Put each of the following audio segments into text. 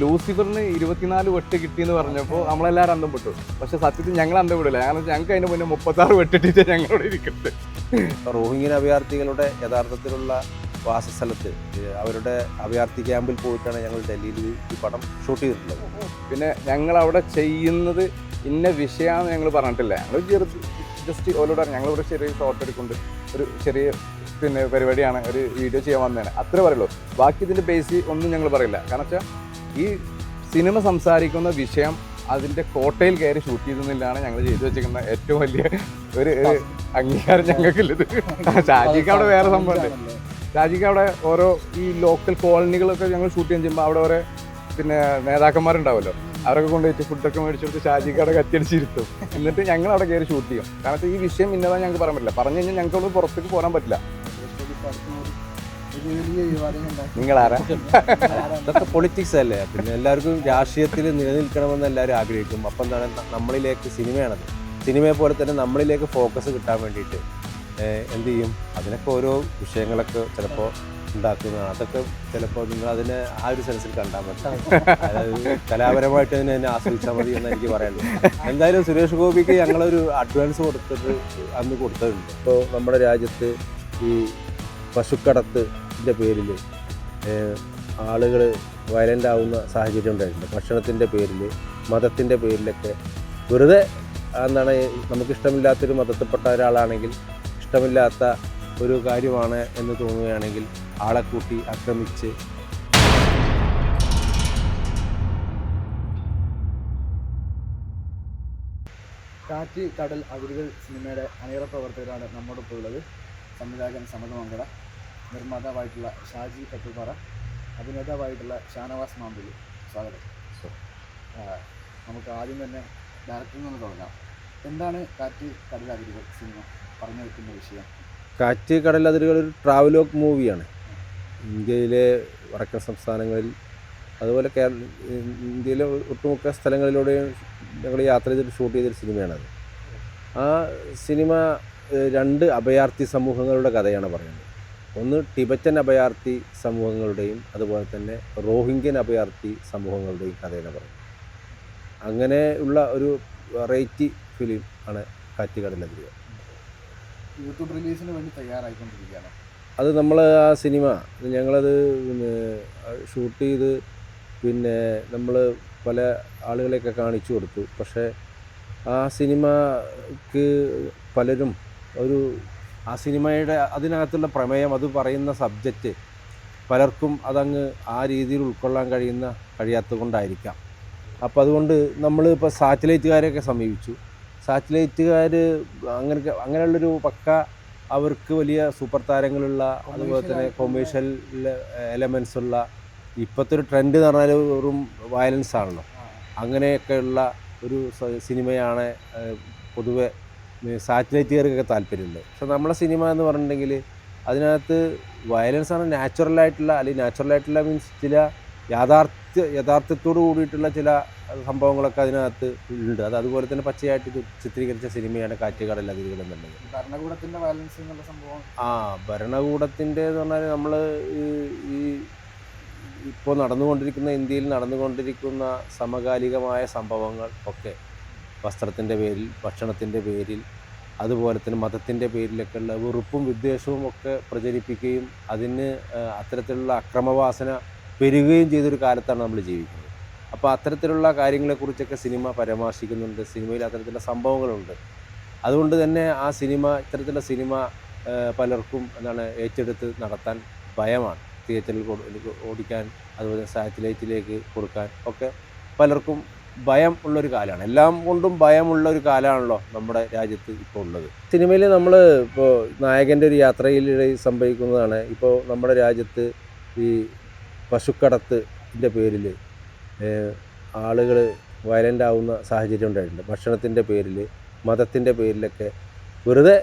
ലൂസിഫറിന് ഇരുപത്തിനാല് വെട്ട് കിട്ടിയെന്ന് പറഞ്ഞപ്പോൾ നമ്മളെല്ലാവരും അന്തം പക്ഷെ സത്യത്തിൽ ഞങ്ങൾ അന്തം വിടില്ല. കാരണം ഞങ്ങൾക്ക് അതിന് മുന്നേ മുപ്പത്താറ് വെട്ടിട്ട് ഞങ്ങളോട് ഇരിക്കട്ടെ. റോഹിംഗ്യൻ അഭയാർത്ഥികളുടെ യഥാർത്ഥത്തിലുള്ള വാസസ്ഥലത്ത് അവരുടെ അഭയാർത്ഥി ക്യാമ്പിൽ പോയിട്ടാണ് ഞങ്ങൾ ഡൽഹിയിൽ ഈ പടം ഷൂട്ട് ചെയ്തിട്ടുള്ളത്. പിന്നെ ഞങ്ങൾ അവിടെ ചെയ്യുന്നത് ഇന്ന വിഷയമാണെന്ന് ഞങ്ങൾ പറഞ്ഞിട്ടില്ല. ഞങ്ങൾ ചെറുത് ജസ്റ്റ് ഓരോട് ഞങ്ങളിവിടെ ചെറിയ ഷോട്ട് എടുക്കുന്നുണ്ട്. ഒരു ചെറിയ പിന്നെ പരിപാടിയാണ് ഒരു വീഡിയോ ചെയ്യാൻ വന്നതാണ്. അത്രേ പറയുള്ളൂ. ബാക്കി ഇതിന്റെ ബേസ് ഒന്നും ഞങ്ങൾ പറയില്ല. കാരണം വെച്ചാൽ ഈ സിനിമ സംസാരിക്കുന്ന വിഷയം അതിന്റെ കോട്ടയിൽ കയറി ഷൂട്ട് ചെയ്തെന്നില്ലാണ് ഞങ്ങൾ ചെയ്തു വെച്ചിരിക്കുന്ന ഏറ്റവും വലിയ ഒരു അംഗീകാരം ഞങ്ങൾക്കില്ലത്. ഷാജിക്ക് അവിടെ വേറെ സംഭവമുണ്ട്. ഷാജിക്ക് അവിടെ ഓരോ ഈ ലോക്കൽ കോളനികളൊക്കെ ഞങ്ങൾ ഷൂട്ട് ചെയ്യുമ്പോൾ അവിടെ ഓരോ പിന്നെ നേതാക്കന്മാരുണ്ടാവുമല്ലോ. അവരൊക്കെ കൊണ്ടുപോയിട്ട് ഫുഡൊക്കെ മേടിച്ചു കൊടുത്ത് ഷാജിക്ക് അവിടെ കത്തിയടിച്ചിരുത്തും എന്നിട്ട് ഞങ്ങൾ അവിടെ കയറി ഷൂട്ട് ചെയ്യും. കാരണം ഈ വിഷയം ഇന്നതാണ് ഞങ്ങൾക്ക് പറയാൻ പറ്റില്ല. പറഞ്ഞു കഴിഞ്ഞാൽ ഞങ്ങൾക്ക് പുറത്തേക്ക് പോകാൻ പറ്റില്ല. നിങ്ങളാരാ? ഇതൊക്കെ പൊളിറ്റിക്സ് അല്ലേ? പിന്നെ എല്ലാവർക്കും രാഷ്ട്രീയത്തിൽ നിലനിൽക്കണമെന്ന് എല്ലാവരും ആഗ്രഹിക്കും. അപ്പം എന്താണ് നമ്മളിലേക്ക് സിനിമയാണത്. സിനിമയെ പോലെ തന്നെ നമ്മളിലേക്ക് ഫോക്കസ് കിട്ടാൻ വേണ്ടിയിട്ട് എന്ത് ചെയ്യും? അതിനൊക്കെ ഓരോ വിഷയങ്ങളൊക്കെ ചിലപ്പോൾ ഉണ്ടാക്കുന്നതാണ്. അതൊക്കെ ചിലപ്പോൾ നിങ്ങൾ അതിനെ ആ ഒരു സെൻസിൽ കണ്ടാൽ മതി. അതായത് കലാപരമായിട്ട് അതിനെ തന്നെ ആസ്വദിച്ചാൽ മതി എന്ന് എനിക്ക് പറയാനുള്ളൂ എന്തായാലും സുരേഷ് ഗോപിക്ക് ഞങ്ങളൊരു അഡ്വാൻസ് കൊടുത്തിട്ട് അന്ന് കൊടുത്തിട്ടുണ്ട്. ഇപ്പോൾ നമ്മുടെ രാജ്യത്ത് ഈ പശുക്കടത്തിന്റെ പേരിൽ ആളുകൾ വയലന്റ് ആവുന്ന സാഹചര്യം ഉണ്ടായിട്ടുണ്ട്. ഭക്ഷണത്തിന്റെ പേരിൽ മതത്തിന്റെ പേരിലൊക്കെ. വെറുതെ എന്താണ് നമുക്കിഷ്ടമില്ലാത്തൊരു മതത്തിൽപ്പെട്ട ഒരാളാണെങ്കിൽ ഇഷ്ടമില്ലാത്ത ഒരു കാര്യമാണ് എന്ന് തോന്നുകയാണെങ്കിൽ ആളെ കൂട്ടി ആക്രമിച്ച് കാറ്റ് കടൽ അതിരുകൾ സിനിമയുടെ അണിയറ പ്രവർത്തകരാണ് നമ്മോടൊപ്പം ഉള്ളത് സംവിധായകൻ സമതമംഗട നിർമ്മാതാവായിട്ടുള്ള ഷാജി കട്ടുപാറ അഭിനേതാവായിട്ടുള്ള ഷാനവാസ് മാമ്പിലി സ്വാഗതം. നമുക്ക് ആദ്യം തന്നെ ഡയറക്ടർ നിന്ന് തുടങ്ങാം. എന്താണ് കാറ്റ് കടലതിരുകൾ സിനിമ? പറഞ്ഞു വെക്കുന്ന വിഷയം. കാറ്റ് കടലതിരുകൾ ഒരു ട്രാവലോഗ് മൂവിയാണ് ഇന്ത്യയിലെ വടക്കൻ സംസ്ഥാനങ്ങളിൽ അതുപോലെ കേരള ഇന്ത്യയിലെ ഒട്ടുമുക്ക സ്ഥലങ്ങളിലൂടെയും ഞങ്ങൾ യാത്ര ചെയ്തിട്ട് ഷൂട്ട് ചെയ്തൊരു സിനിമയാണത്. ആ സിനിമ രണ്ട് അഭയാർത്ഥി സമൂഹങ്ങളുടെ കഥയാണ് പറയുന്നത്. ഒന്ന് ടിബറ്റൻ അഭയാർത്ഥി സമൂഹങ്ങളുടെയും അതുപോലെ തന്നെ റോഹിംഗ്യൻ അഭയാർത്ഥി സമൂഹങ്ങളുടെയും കഥയാണ് പറയുന്നത്. അങ്ങനെ ഉള്ള ഒരു വെറൈറ്റി ഫിലിം ആണ് കാറ്റ് കടലതിരുകൾ യൂട്യൂബ് റിലീസിന് വേണ്ടി തയ്യാറായിക്കൊണ്ടിരിക്കുകയാണ്. അത് നമ്മൾ ആ സിനിമ ഞങ്ങളത് പിന്നെ ഷൂട്ട് ചെയ്ത് പിന്നെ നമ്മൾ പല ആളുകളെയൊക്കെ കാണിച്ചു കൊടുത്തു. പക്ഷേ ആ സിനിമക്ക് പലരും ഒരു ആ സിനിമയുടെ അതിനകത്തുള്ള പ്രമേയം അത് പറയുന്ന സബ്ജക്റ്റ് പലർക്കും അതങ്ങ് ആ രീതിയിൽ ഉൾക്കൊള്ളാൻ കഴിയുന്ന കഴിയാത്തത് കൊണ്ടായിരിക്കാം അപ്പോൾ അതുകൊണ്ട് നമ്മൾ ഇപ്പോൾ സാറ്റലൈറ്റുകാരെയൊക്കെ സമീപിച്ചു. സാറ്റലൈറ്റുകാർ അങ്ങനെ അങ്ങനെയുള്ളൊരു പക്ക അവർക്ക് വലിയ സൂപ്പർ താരങ്ങളുള്ള അതുപോലെ തന്നെ കൊമേഴ്ഷ്യൽ എലമെൻസ് ഉള്ള ഇപ്പോഴത്തെ ഒരു ട്രെൻഡ് എന്ന് പറഞ്ഞാൽ വെറും വയലൻസ് ആണല്ലോ. അങ്ങനെയൊക്കെയുള്ള ഒരു സിനിമയാണ് ഏഹ്, പൊതുവെ സാറ്റലൈറ്റുകാർക്കൊക്കെ താല്പര്യമുണ്ട്. പക്ഷെ നമ്മളെ സിനിമ എന്ന് പറഞ്ഞിട്ടുണ്ടെങ്കിൽ അതിനകത്ത് വയലൻസ് ആണ് നാച്ചുറലായിട്ടുള്ള അല്ലെങ്കിൽ നാച്ചുറലായിട്ടുള്ള മീൻസ് ചില യാഥാർത്ഥ്യ യഥാർത്ഥത്തോട് കൂടിയിട്ടുള്ള ചില സംഭവങ്ങളൊക്കെ അതിനകത്ത് ഉണ്ട്. അത് അതുപോലെ തന്നെ പച്ചയായിട്ട് ചിത്രീകരിച്ച സിനിമയാണ് കാറ്റുകടൽ അതിരുകൾ എന്നുള്ളത് ഭരണകൂടത്തിന്റെ വയലൻസ് എന്നുള്ള സംഭവം. ആ ഭരണകൂടത്തിന്റെ എന്ന് പറഞ്ഞാൽ നമ്മൾ ഈ ഇപ്പോൾ നടന്നുകൊണ്ടിരിക്കുന്ന ഇന്ത്യയിൽ നടന്നുകൊണ്ടിരിക്കുന്ന സമകാലികമായ സംഭവങ്ങൾ ഒക്കെ വസ്ത്രത്തിന്റെ പേരിൽ ഭക്ഷണത്തിന്റെ പേരിൽ അതുപോലെ തന്നെ മതത്തിന്റെ പേരിലൊക്കെയുള്ള വെറുപ്പും വിദ്വേഷവും ഒക്കെ പ്രചരിപ്പിക്കുകയും അതിന് അത്തരത്തിലുള്ള അക്രമവാസന പെരുകുകയും ചെയ്തൊരു കാലത്താണ് നമ്മൾ ജീവിക്കുന്നത്. അപ്പോൾ അത്തരത്തിലുള്ള കാര്യങ്ങളെക്കുറിച്ചൊക്കെ സിനിമ പരാമർശിക്കുന്നുണ്ട്. സിനിമയിൽ അത്തരത്തിലുള്ള സംഭവങ്ങളുണ്ട്. അതുകൊണ്ട് തന്നെ ആ സിനിമ ഇത്തരത്തിലുള്ള സിനിമ പലർക്കും എന്താണ് ഏറ്റെടുത്ത് നടത്താൻ ഭയമാണ്. തിയേറ്ററിൽ ഓടിക്കാൻ അതുപോലെ സാറ്റലൈറ്റിലേക്ക് കൊടുക്കാൻ ഒക്കെ പലർക്കും ഭയം ഉള്ളൊരു കാലമാണ്. എല്ലാം കൊണ്ടും ഭയമുള്ള ഒരു കാലമാണല്ലോ നമ്മുടെ രാജ്യത്ത് ഇപ്പോൾ ഉള്ളത്. സിനിമയിൽ നമ്മൾ ഇപ്പോൾ നായകന്റെ ഒരു യാത്രയിലൂടെ സംഭവിക്കുന്നതാണ്. ഇപ്പോൾ നമ്മുടെ രാജ്യത്ത് ഈ പശുക്കടത്തിന്റെ പേരിൽ ആളുകൾ വയലന്റ് ആവുന്ന സാഹചര്യം ഉണ്ടായിട്ടുണ്ട്. ഭക്ഷണത്തിന്റെ പേരിൽ മതത്തിന്റെ പേരിലൊക്കെ. വെറുതെ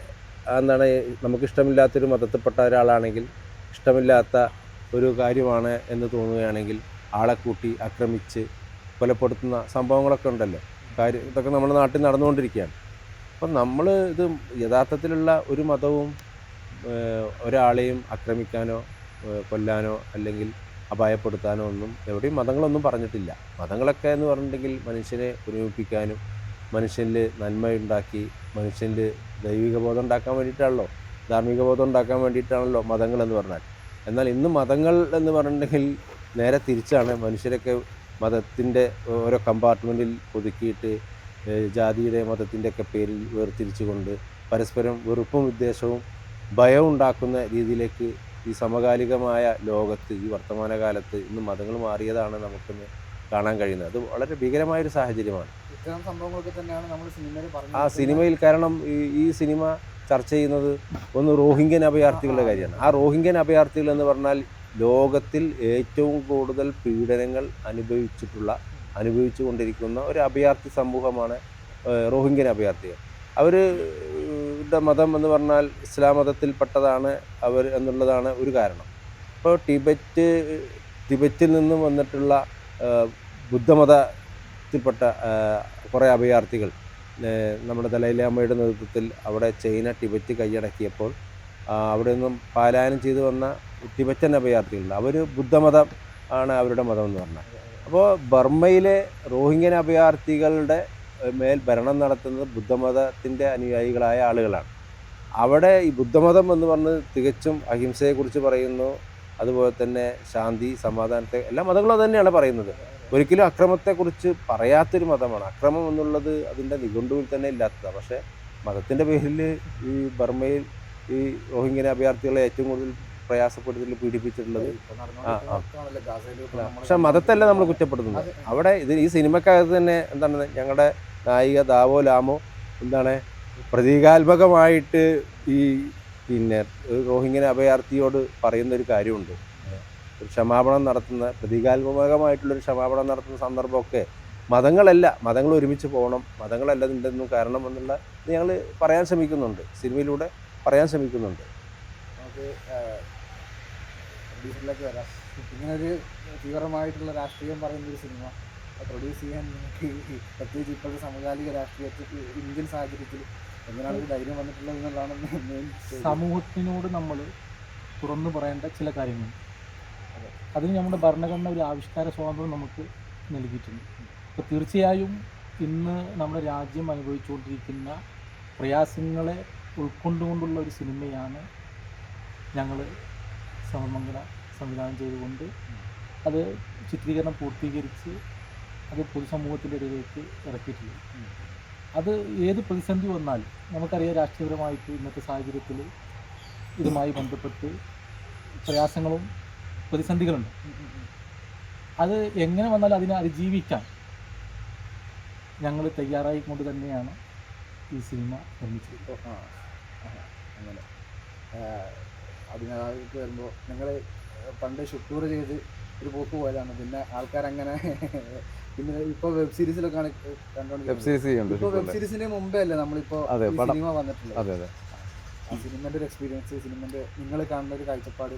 എന്താണ് നമുക്കിഷ്ടമില്ലാത്തൊരു മതത്തിൽപ്പെട്ട ഒരാളാണെങ്കിൽ ഇഷ്ടമില്ലാത്ത ഒരു കാര്യമാണ് എന്ന് തോന്നുകയാണെങ്കിൽ ആളെ കൂട്ടി ആക്രമിച്ച് കൊലപ്പെടുത്തുന്ന സംഭവങ്ങളൊക്കെ ഉണ്ടല്ലോ. കാര്യം ഇതൊക്കെ നമ്മുടെ നാട്ടിൽ നടന്നുകൊണ്ടിരിക്കുകയാണ്. അപ്പം നമ്മൾ ഇത് യഥാർത്ഥത്തിലുള്ള ഒരു മതവും ഒരാളെയും ആക്രമിക്കാനോ കൊല്ലാനോ അല്ലെങ്കിൽ അപായപ്പെടുത്താനോ ഒന്നും എവിടെയും മതങ്ങളൊന്നും പറഞ്ഞിട്ടില്ല. മതങ്ങളൊക്കെ എന്ന് പറഞ്ഞിട്ടുണ്ടെങ്കിൽ മനുഷ്യനെ ഒരുമിപ്പിക്കാനും മനുഷ്യനിൽ നന്മയുണ്ടാക്കി മനുഷ്യനിൽ ദൈവിക ബോധം ഉണ്ടാക്കാൻ വേണ്ടിയിട്ടാണല്ലോ ധാർമ്മിക ബോധം ഉണ്ടാക്കാൻ വേണ്ടിയിട്ടാണല്ലോ മതങ്ങൾ എന്ന് പറഞ്ഞാൽ. എന്നാൽ ഇന്ന് മതങ്ങൾ എന്ന് പറഞ്ഞിട്ടുണ്ടെങ്കിൽ നേരെ തിരിച്ചാണ് മനുഷ്യരൊക്കെ മതത്തിന്റെ ഓരോ കമ്പാർട്ട്മെന്റിൽ ഒതുക്കിയിട്ട് ജാതിയുടെ മതത്തിന്റെ ഒക്കെ പേരിൽ വേർതിരിച്ചുകൊണ്ട് പരസ്പരം വെറുപ്പും വിദ്വേഷവും ഭയവും ഉണ്ടാക്കുന്ന രീതിയിലേക്ക് ഈ സമകാലികമായ ലോകത്ത് ഈ വർത്തമാനകാലത്ത് ഇന്ന് മതങ്ങൾ മാറിയതാണ് നമുക്കിന്ന് കാണാൻ കഴിയുന്നത്. അത് വളരെ ഭീകരമായൊരു സാഹചര്യമാണ്. ഇത്തരം സംഭവങ്ങളൊക്കെ തന്നെയാണ് നമ്മൾ സിനിമയിൽ ആ സിനിമയിൽ കാരണം ഈ ഈ സിനിമ ചർച്ച ചെയ്യുന്നത് ഒന്ന് റോഹിംഗ്യൻ അഭയാർത്ഥികളുടെ കാര്യമാണ്. ആ റോഹിംഗ്യൻ അഭയാർത്ഥികൾ എന്ന് പറഞ്ഞാൽ ലോകത്തിൽ ഏറ്റവും കൂടുതൽ പീഡനങ്ങൾ അനുഭവിച്ചിട്ടുള്ള അനുഭവിച്ചു കൊണ്ടിരിക്കുന്ന ഒരു അഭയാർത്ഥി സമൂഹമാണ് റോഹിംഗ്യൻ അഭയാർത്ഥികൾ. അവർ മതം എന്ന് പറഞ്ഞാൽ ഇസ്ലാം മതത്തിൽപ്പെട്ടതാണ് അവർ എന്നുള്ളതാണ് ഒരു കാരണം. ഇപ്പോൾ ടിബറ്റ് ടിബറ്റിൽ നിന്നും വന്നിട്ടുള്ള ബുദ്ധമതത്തിൽപ്പെട്ട കുറേ അഭയാർത്ഥികൾ നമ്മുടെ ദലൈലാമയുടെ നേതൃത്വത്തിൽ അവിടെ ചൈന ടിബറ്റ് കൈയടക്കിയപ്പോൾ അവിടെ നിന്നും പാലായനം ചെയ്തു വന്ന ടിബറ്റൻ അഭയാർത്ഥികളുണ്ട്. അവർ ബുദ്ധമതം ആണ് അവരുടെ മതം എന്ന് പറഞ്ഞാൽ. അപ്പോൾ ബർമ്മയിലെ റോഹിംഗ്യൻ അഭയാർത്ഥികളുടെ മേൽ ഭരണം നടത്തുന്നത് ബുദ്ധമതത്തിന്റെ അനുയായികളായ ആളുകളാണ്. അവിടെ ഈ ബുദ്ധമതം എന്ന് പറഞ്ഞത് തികച്ചും അഹിംസയെക്കുറിച്ച് പറയുന്നു. അതുപോലെ തന്നെ ശാന്തി സമാധാനത്തെ എല്ലാ മതങ്ങളും തന്നെയാണ് പറയുന്നത്. ഒരിക്കലും അക്രമത്തെക്കുറിച്ച് പറയാത്തൊരു മതമാണ്. അക്രമം എന്നുള്ളത് അതിന്റെ നിഘണ്ടുവിൽ തന്നെ ഇല്ലാത്തതാണ്. പക്ഷേ മതത്തിന്റെ പേരിൽ ഈ ബർമ്മയിൽ ഈ റോഹിംഗ്യൻ അഭയാർത്ഥികളെ ഏറ്റവും കൂടുതൽ പ്രയാസപ്പെടുത്തിയിട്ട് പീഡിപ്പിച്ചിട്ടുള്ളത്. പക്ഷെ മതത്തല്ല നമ്മൾ കുറ്റപ്പെടുത്തുന്നത്? അവിടെ ഇത് ഈ സിനിമക്കകത്ത് തന്നെ എന്താണ് ഞങ്ങളുടെ നായിക ദാവോ ലാമോ എന്താണ് പ്രതീകാത്മകമായിട്ട് ഈ പിന്നെ റോഹിംഗ്യൻ അഭയാർത്ഥിയോട് പറയുന്ന ഒരു കാര്യമുണ്ട് ഒരു ക്ഷമാപണം നടത്തുന്ന പ്രതീകാത്മകമായിട്ടുള്ളൊരു ക്ഷമാപണം നടത്തുന്ന സന്ദർഭമൊക്കെ മതങ്ങളല്ല. മതങ്ങൾ ഒരുമിച്ച് പോകണം. മതങ്ങളല്ല ഇതിന്റെയൊന്നും കാരണം എന്നുള്ള ഞങ്ങൾ പറയാൻ ശ്രമിക്കുന്നുണ്ട്. സിനിമയിലൂടെ പറയാൻ ശ്രമിക്കുന്നുണ്ട്. പ്രൊഡ്യൂസറിലേക്ക് വരാം. ഇങ്ങനെ ഒരു തീവ്രമായിട്ടുള്ള രാഷ്ട്രീയം പറയുന്ന ഒരു സിനിമ പ്രൊഡ്യൂസ് ചെയ്യാൻ നിങ്ങൾക്ക് പ്രത്യേകിച്ച് ഇപ്പോഴത്തെ സമകാലിക രാഷ്ട്രീയത്തിൽ ഇന്ത്യൻ സാഹചര്യത്തിൽ എങ്ങനെയാണ് ധൈര്യം വന്നിട്ടുള്ളത് എന്നുള്ളതാണ് മെയിൻ സമൂഹത്തിനോട് നമ്മൾ തുറന്നു പറയേണ്ട ചില കാര്യങ്ങൾ. അതിന് നമ്മുടെ ഭരണഘടന ഒരു ആവിഷ്കാര സ്വാതന്ത്ര്യം നമുക്ക് നൽകിയിട്ടുണ്ട്. അപ്പോൾ തീർച്ചയായും ഇന്ന് നമ്മുടെ രാജ്യം അനുഭവിച്ചുകൊണ്ടിരിക്കുന്ന പ്രയാസങ്ങളെ ഉൾക്കൊണ്ടുകൊണ്ടുള്ള ഒരു സിനിമയാണ് ഞങ്ങൾ സമമംഗല സംവിധാനം ചെയ്തുകൊണ്ട് അത് ചിത്രീകരണം പൂർത്തീകരിച്ച് അത് പൊതുസമൂഹത്തിന്റെ ഇടയിലേക്ക് ഇറക്കിയിട്ടുണ്ട്. അത് ഏത് പ്രതിസന്ധി വന്നാലും നമുക്കറിയാം രാഷ്ട്രീയപരമായിട്ട് ഇന്നത്തെ സാഹചര്യത്തിൽ ഇതുമായി ബന്ധപ്പെട്ട് പ്രയാസങ്ങളും പ്രതിസന്ധികളുണ്ട്. അത് എങ്ങനെ വന്നാലും അതിനെ അതിജീവിക്കാൻ ഞങ്ങൾ തയ്യാറായിക്കൊണ്ട് തന്നെയാണ് ഈ സിനിമ നിർമ്മിച്ചത് അങ്ങനെ. അതിനകത്ത് വരുമ്പോൾ നിങ്ങൾ പണ്ട് ഷുട്ടൂർ ചെയ്ത് ഒരു പോക്ക് പോയതാണ്. പിന്നെ ആൾക്കാരങ്ങനെ പിന്നെ ഇപ്പൊ വെബ് സീരീസിലൊക്കെയാണ് വെബ് കണ്ടുകൊണ്ടിരിക്കുന്നത് സീരീസ് ചെയ്യുന്നുണ്ട് ഇപ്പോൾ വെബ്. സീരീസിന് മുമ്പേ അല്ലേ നമ്മളിപ്പോ സിനിമ വന്നിട്ടുള്ളത് ആ സിനിമന്റെ ഒരു എക്സ്പീരിയൻസ് സിനിമന്റെ നിങ്ങൾ കാണുന്ന ഒരു കാഴ്ചപ്പാട്.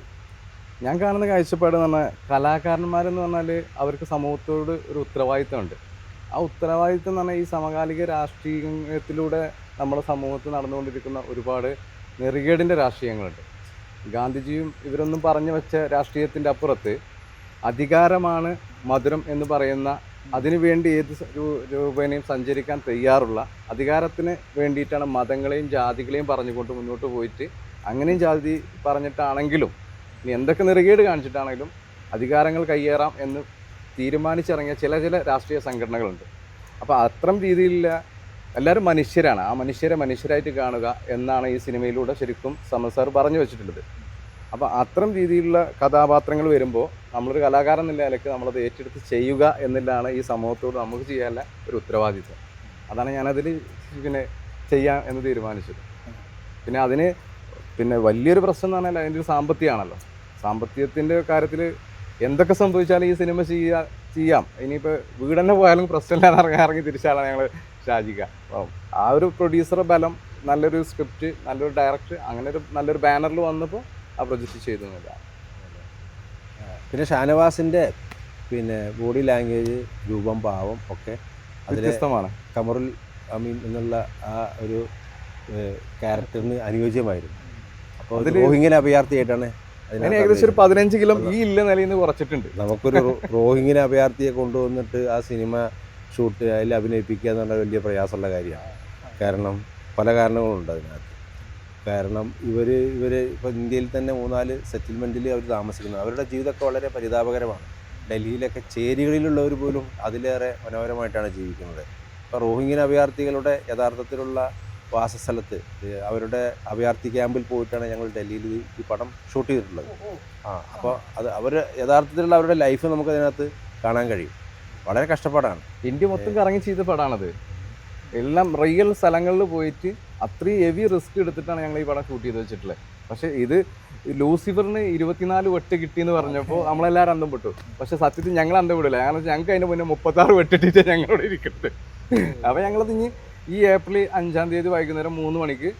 ഞാൻ കാണുന്ന കാഴ്ചപ്പാട് എന്ന് പറഞ്ഞാൽ കലാകാരന്മാരെന്ന് പറഞ്ഞാൽ അവർക്ക് സമൂഹത്തോട് ഒരു ഉത്തരവാദിത്തമുണ്ട് ആ ഉത്തരവാദിത്തം എന്ന് പറഞ്ഞാൽ ഈ സമകാലിക രാഷ്ട്രീയത്തിലൂടെ നമ്മുടെ സമൂഹത്തിൽ നടന്നുകൊണ്ടിരിക്കുന്ന ഒരുപാട് നെറികേടിന്റെ രാഷ്ട്രീയങ്ങളുണ്ട്. ഗാന്ധിജിയും ഇവരൊന്നും പറഞ്ഞു വെച്ച രാഷ്ട്രീയത്തിന്റെ അപ്പുറത്ത് അധികാരമാണ് മധുരം എന്ന് പറയുന്ന അതിനു വേണ്ടി ഏത് രൂപേണയും സഞ്ചരിക്കാൻ തയ്യാറുള്ള അധികാരത്തിന് വേണ്ടിയിട്ടാണ് മതങ്ങളെയും ജാതികളെയും പറഞ്ഞുകൊണ്ട് മുന്നോട്ട് പോയിട്ട് അങ്ങനെയും ജാതി പറഞ്ഞിട്ടാണെങ്കിലും ഇനി എന്തൊക്കെ നെറുകേട് കാണിച്ചിട്ടാണെങ്കിലും അധികാരങ്ങൾ കയ്യേറാം എന്ന് തീരുമാനിച്ചിറങ്ങിയ ചില ചില രാഷ്ട്രീയ സംഘടനകളുണ്ട്. അപ്പോൾ അത്തരം രീതിയിലുള്ള എല്ലാവരും മനുഷ്യരാണ്. ആ മനുഷ്യരെ മനുഷ്യരായിട്ട് കാണുക എന്നാണ് ഈ സിനിമയിലൂടെ ശരിക്കും സമർ സാർ പറഞ്ഞു വെച്ചിട്ടുള്ളത്. അപ്പോൾ അത്തരം രീതിയിലുള്ള കഥാപാത്രങ്ങൾ വരുമ്പോൾ നമ്മളൊരു കലാകാരൻ എന്നുള്ള നിലയ്ക്ക് നമ്മളത് ഏറ്റെടുത്ത് ചെയ്യുക എന്നുള്ളതാണ് ഈ സമൂഹത്തോട് നമുക്ക് ചെയ്യാനുള്ള ഒരു ഉത്തരവാദിത്വം. അതാണ് ഞാനതിൽ പിന്നെ ചെയ്യാം എന്ന് തീരുമാനിച്ചത്. പിന്നെ അതിന് പിന്നെ വലിയൊരു പ്രശ്നം എന്ന് പറഞ്ഞാൽ അതിന്റെ ഒരു സാമ്പത്തികമാണല്ലോ. സാമ്പത്തികത്തിന്റെ കാര്യത്തിൽ എന്തൊക്കെ സംഭവിച്ചാലും ഈ സിനിമ ചെയ്യാം ഇനിയിപ്പോൾ വീടന്നെ പോയാലും പ്രശ്നമില്ലാതെ ഇറങ്ങി ഇറങ്ങി തിരിച്ചാലാണ് ഞങ്ങൾ അപ്പം ആ ഒരു പ്രൊഡ്യൂസർ ബലം നല്ലൊരു സ്ക്രിപ്റ്റ് നല്ലൊരു ഡയറക്ടർ അങ്ങനെ ഒരു നല്ലൊരു ബാനറിൽ വന്നപ്പോൾ ആ പ്രൊജക്റ്റ് ചെയ്തു പിന്നെ ഷാനവാസിന്റെ പിന്നെ ബോഡി ലാംഗ്വേജ് രൂപം ഭാവം ഒക്കെ വ്യത്യസ്തമാണ്. കമറുൽ അമീൻ എന്നുള്ള ആ ഒരു ക്യാരക്ടറിന് അനുയോജ്യമായിരുന്നു. അപ്പോൾ റോഹിംഗ്യൻ അഭയാർത്ഥിയായിട്ടാണ് അതിന് ഏകദേശം ഒരു പതിനഞ്ച് കിലോ ഈ ഇല്ല നിലയിൽ നിന്ന് കുറച്ചിട്ടുണ്ട്. നമുക്കൊരു റോഹിങ്ങിനെ അഭയാർത്ഥിയെ കൊണ്ടുവന്നിട്ട് ആ സിനിമ ഷൂട്ട് അതിൽ അഭിനയിപ്പിക്കുക എന്ന് പറഞ്ഞാൽ വലിയ പ്രയാസമുള്ള കാര്യമാണ്. കാരണം പല കാരണങ്ങളുണ്ട് അതിനകത്ത്. കാരണം ഇവർ ഇവർ ഇപ്പോൾ ഇന്ത്യയിൽ തന്നെ മൂന്നാൽ സെറ്റിൽമെന്റിൽ അവർ താമസിക്കുന്നത് അവരുടെ ജീവിതമൊക്കെ വളരെ പരിതാപകരമാണ്. ഡൽഹിയിലൊക്കെ ചേരികളിലുള്ളവർ പോലും അതിലേറെ മനോഹരമായിട്ടാണ് ജീവിക്കുന്നത്. ഇപ്പോൾ റോഹിംഗ്യൻ അഭയാർത്ഥികളുടെ യഥാർത്ഥത്തിലുള്ള വാസസ്ഥലത്ത് അവരുടെ അഭയാർത്ഥി ക്യാമ്പിൽ പോയിട്ടാണ് ഞങ്ങൾ ഡൽഹിയിൽ ഈ- പടം ഷൂട്ട് ചെയ്തിട്ടുള്ളത്. ആ അപ്പോൾ അത് അവർ യഥാർത്ഥത്തിലുള്ള അവരുടെ ലൈഫ് നമുക്ക് അതിനകത്ത് കാണാൻ കഴിയും. വളരെ കഷ്ടപ്പാടാണ്. ഇന്ത്യ മൊത്തം കറങ്ങി ചെയ്ത പടമാണത് എല്ലാം റിയൽ സ്ഥലങ്ങളിൽ പോയിട്ട് അത്രയും ഹെവി റിസ്ക് എടുത്തിട്ടാണ് ഞങ്ങൾ ഈ പടം ഷൂട്ട് ചെയ്ത് വെച്ചിട്ടുള്ളത്. പക്ഷേ ഇത് ലൂസിഫറിന് ഇരുപത്തിനാല് വെട്ട് കിട്ടിയെന്ന് പറഞ്ഞപ്പോൾ നമ്മളെല്ലാവരും അന്തം പെട്ടു പക്ഷെ സത്യത്തിൽ ഞങ്ങൾ അന്തം വിടില്ല. കാരണം ഞങ്ങൾക്ക് അതിന് മുന്നേ മുപ്പത്താറ് വെട്ടിട്ടിട്ട് ഞങ്ങളോട് ഇരിക്കട്ടെ അപ്പോൾ ഞങ്ങളത് ഇനി ഈ ഏപ്രിൽ അഞ്ചാം തീയതി വൈകുന്നേരം മൂന്ന് മണിക്ക്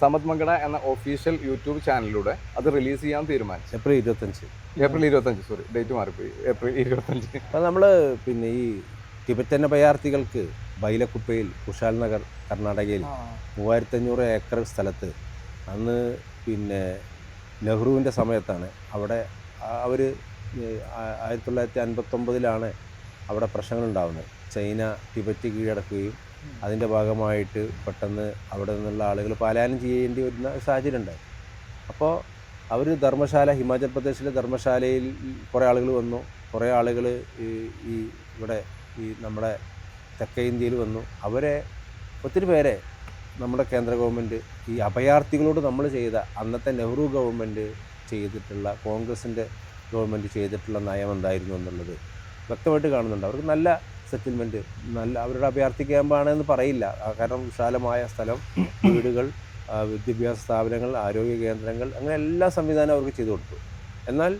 സമത് മങ്കട എന്ന ഒഫീഷ്യൽ യൂട്യൂബ് ചാനലിലൂടെ അത് റിലീസ് ചെയ്യാൻ തീരുമാനിച്ചു. ഏപ്രിൽ ഇരുപത്തഞ്ച്. ഏപ്രിൽ ഇരുപത്തഞ്ച് സോറി ഡേറ്റ് മാറിപ്പോയി. ഏപ്രിൽ ഇരുപത്തഞ്ച്. അപ്പോൾ നമ്മൾ പിന്നെ ഈ ടിബറ്റൻ അഭയാർത്ഥികൾക്ക് ബൈലക്കുപ്പയിൽ കുഷാൽ നഗർ കർണാടകയിൽ മൂവായിരത്തഞ്ഞൂറ് ഏക്കർ സ്ഥലത്ത് അന്ന് പിന്നെ നെഹ്റുവിന്റെ സമയത്താണ്. അവിടെ അവർ ആയിരത്തി തൊള്ളായിരത്തി അൻപത്തൊമ്പതിലാണ് അവിടെ പ്രശ്നങ്ങളുണ്ടാകുന്നത് ചൈന ടിബറ്റ് കീഴടക്കുകയും അതിന്റെ ഭാഗമായിട്ട് പെട്ടെന്ന് അവിടെ നിന്നുള്ള ആളുകൾ പലായനം ചെയ്യേണ്ടി വരുന്ന സാഹചര്യം ഉണ്ടായി. അപ്പോൾ അവർ ധർമ്മശാല ഹിമാചൽ പ്രദേശിലെ ധർമ്മശാലയിൽ കുറേ ആളുകൾ വന്നു. കുറേ ആളുകൾ ഈ ഈ ഇവിടെ ഈ നമ്മുടെ തെക്കേ ഇന്ത്യയിൽ വന്നു. അവരെ ഒത്തിരി പേരെ നമ്മുടെ കേന്ദ്ര ഗവൺമെന്റ് ഈ അഭയാർത്ഥികളോട് നമ്മൾ ചെയ്ത അന്നത്തെ നെഹ്റു ഗവൺമെന്റ് ചെയ്തിട്ടുള്ള കോൺഗ്രസിന്റെ ഗവൺമെന്റ് ചെയ്തിട്ടുള്ള നയം എന്തായിരുന്നു എന്നുള്ളത് വ്യക്തമായിട്ട് കാണുന്നുണ്ട്. അവർക്ക് നല്ല സെറ്റിൽമെന്റ് നല്ല അവരുടെ അഭയാർത്ഥി ക്യാമ്പാണെന്ന് പറയില്ല കാരണം വിശാലമായ സ്ഥലം വീടുകൾ വിദ്യാഭ്യാസ സ്ഥാപനങ്ങൾ ആരോഗ്യ കേന്ദ്രങ്ങൾ അങ്ങനെ എല്ലാ സംവിധാനവും അവർക്ക് ചെയ്തു കൊടുത്തു. എന്നാൽ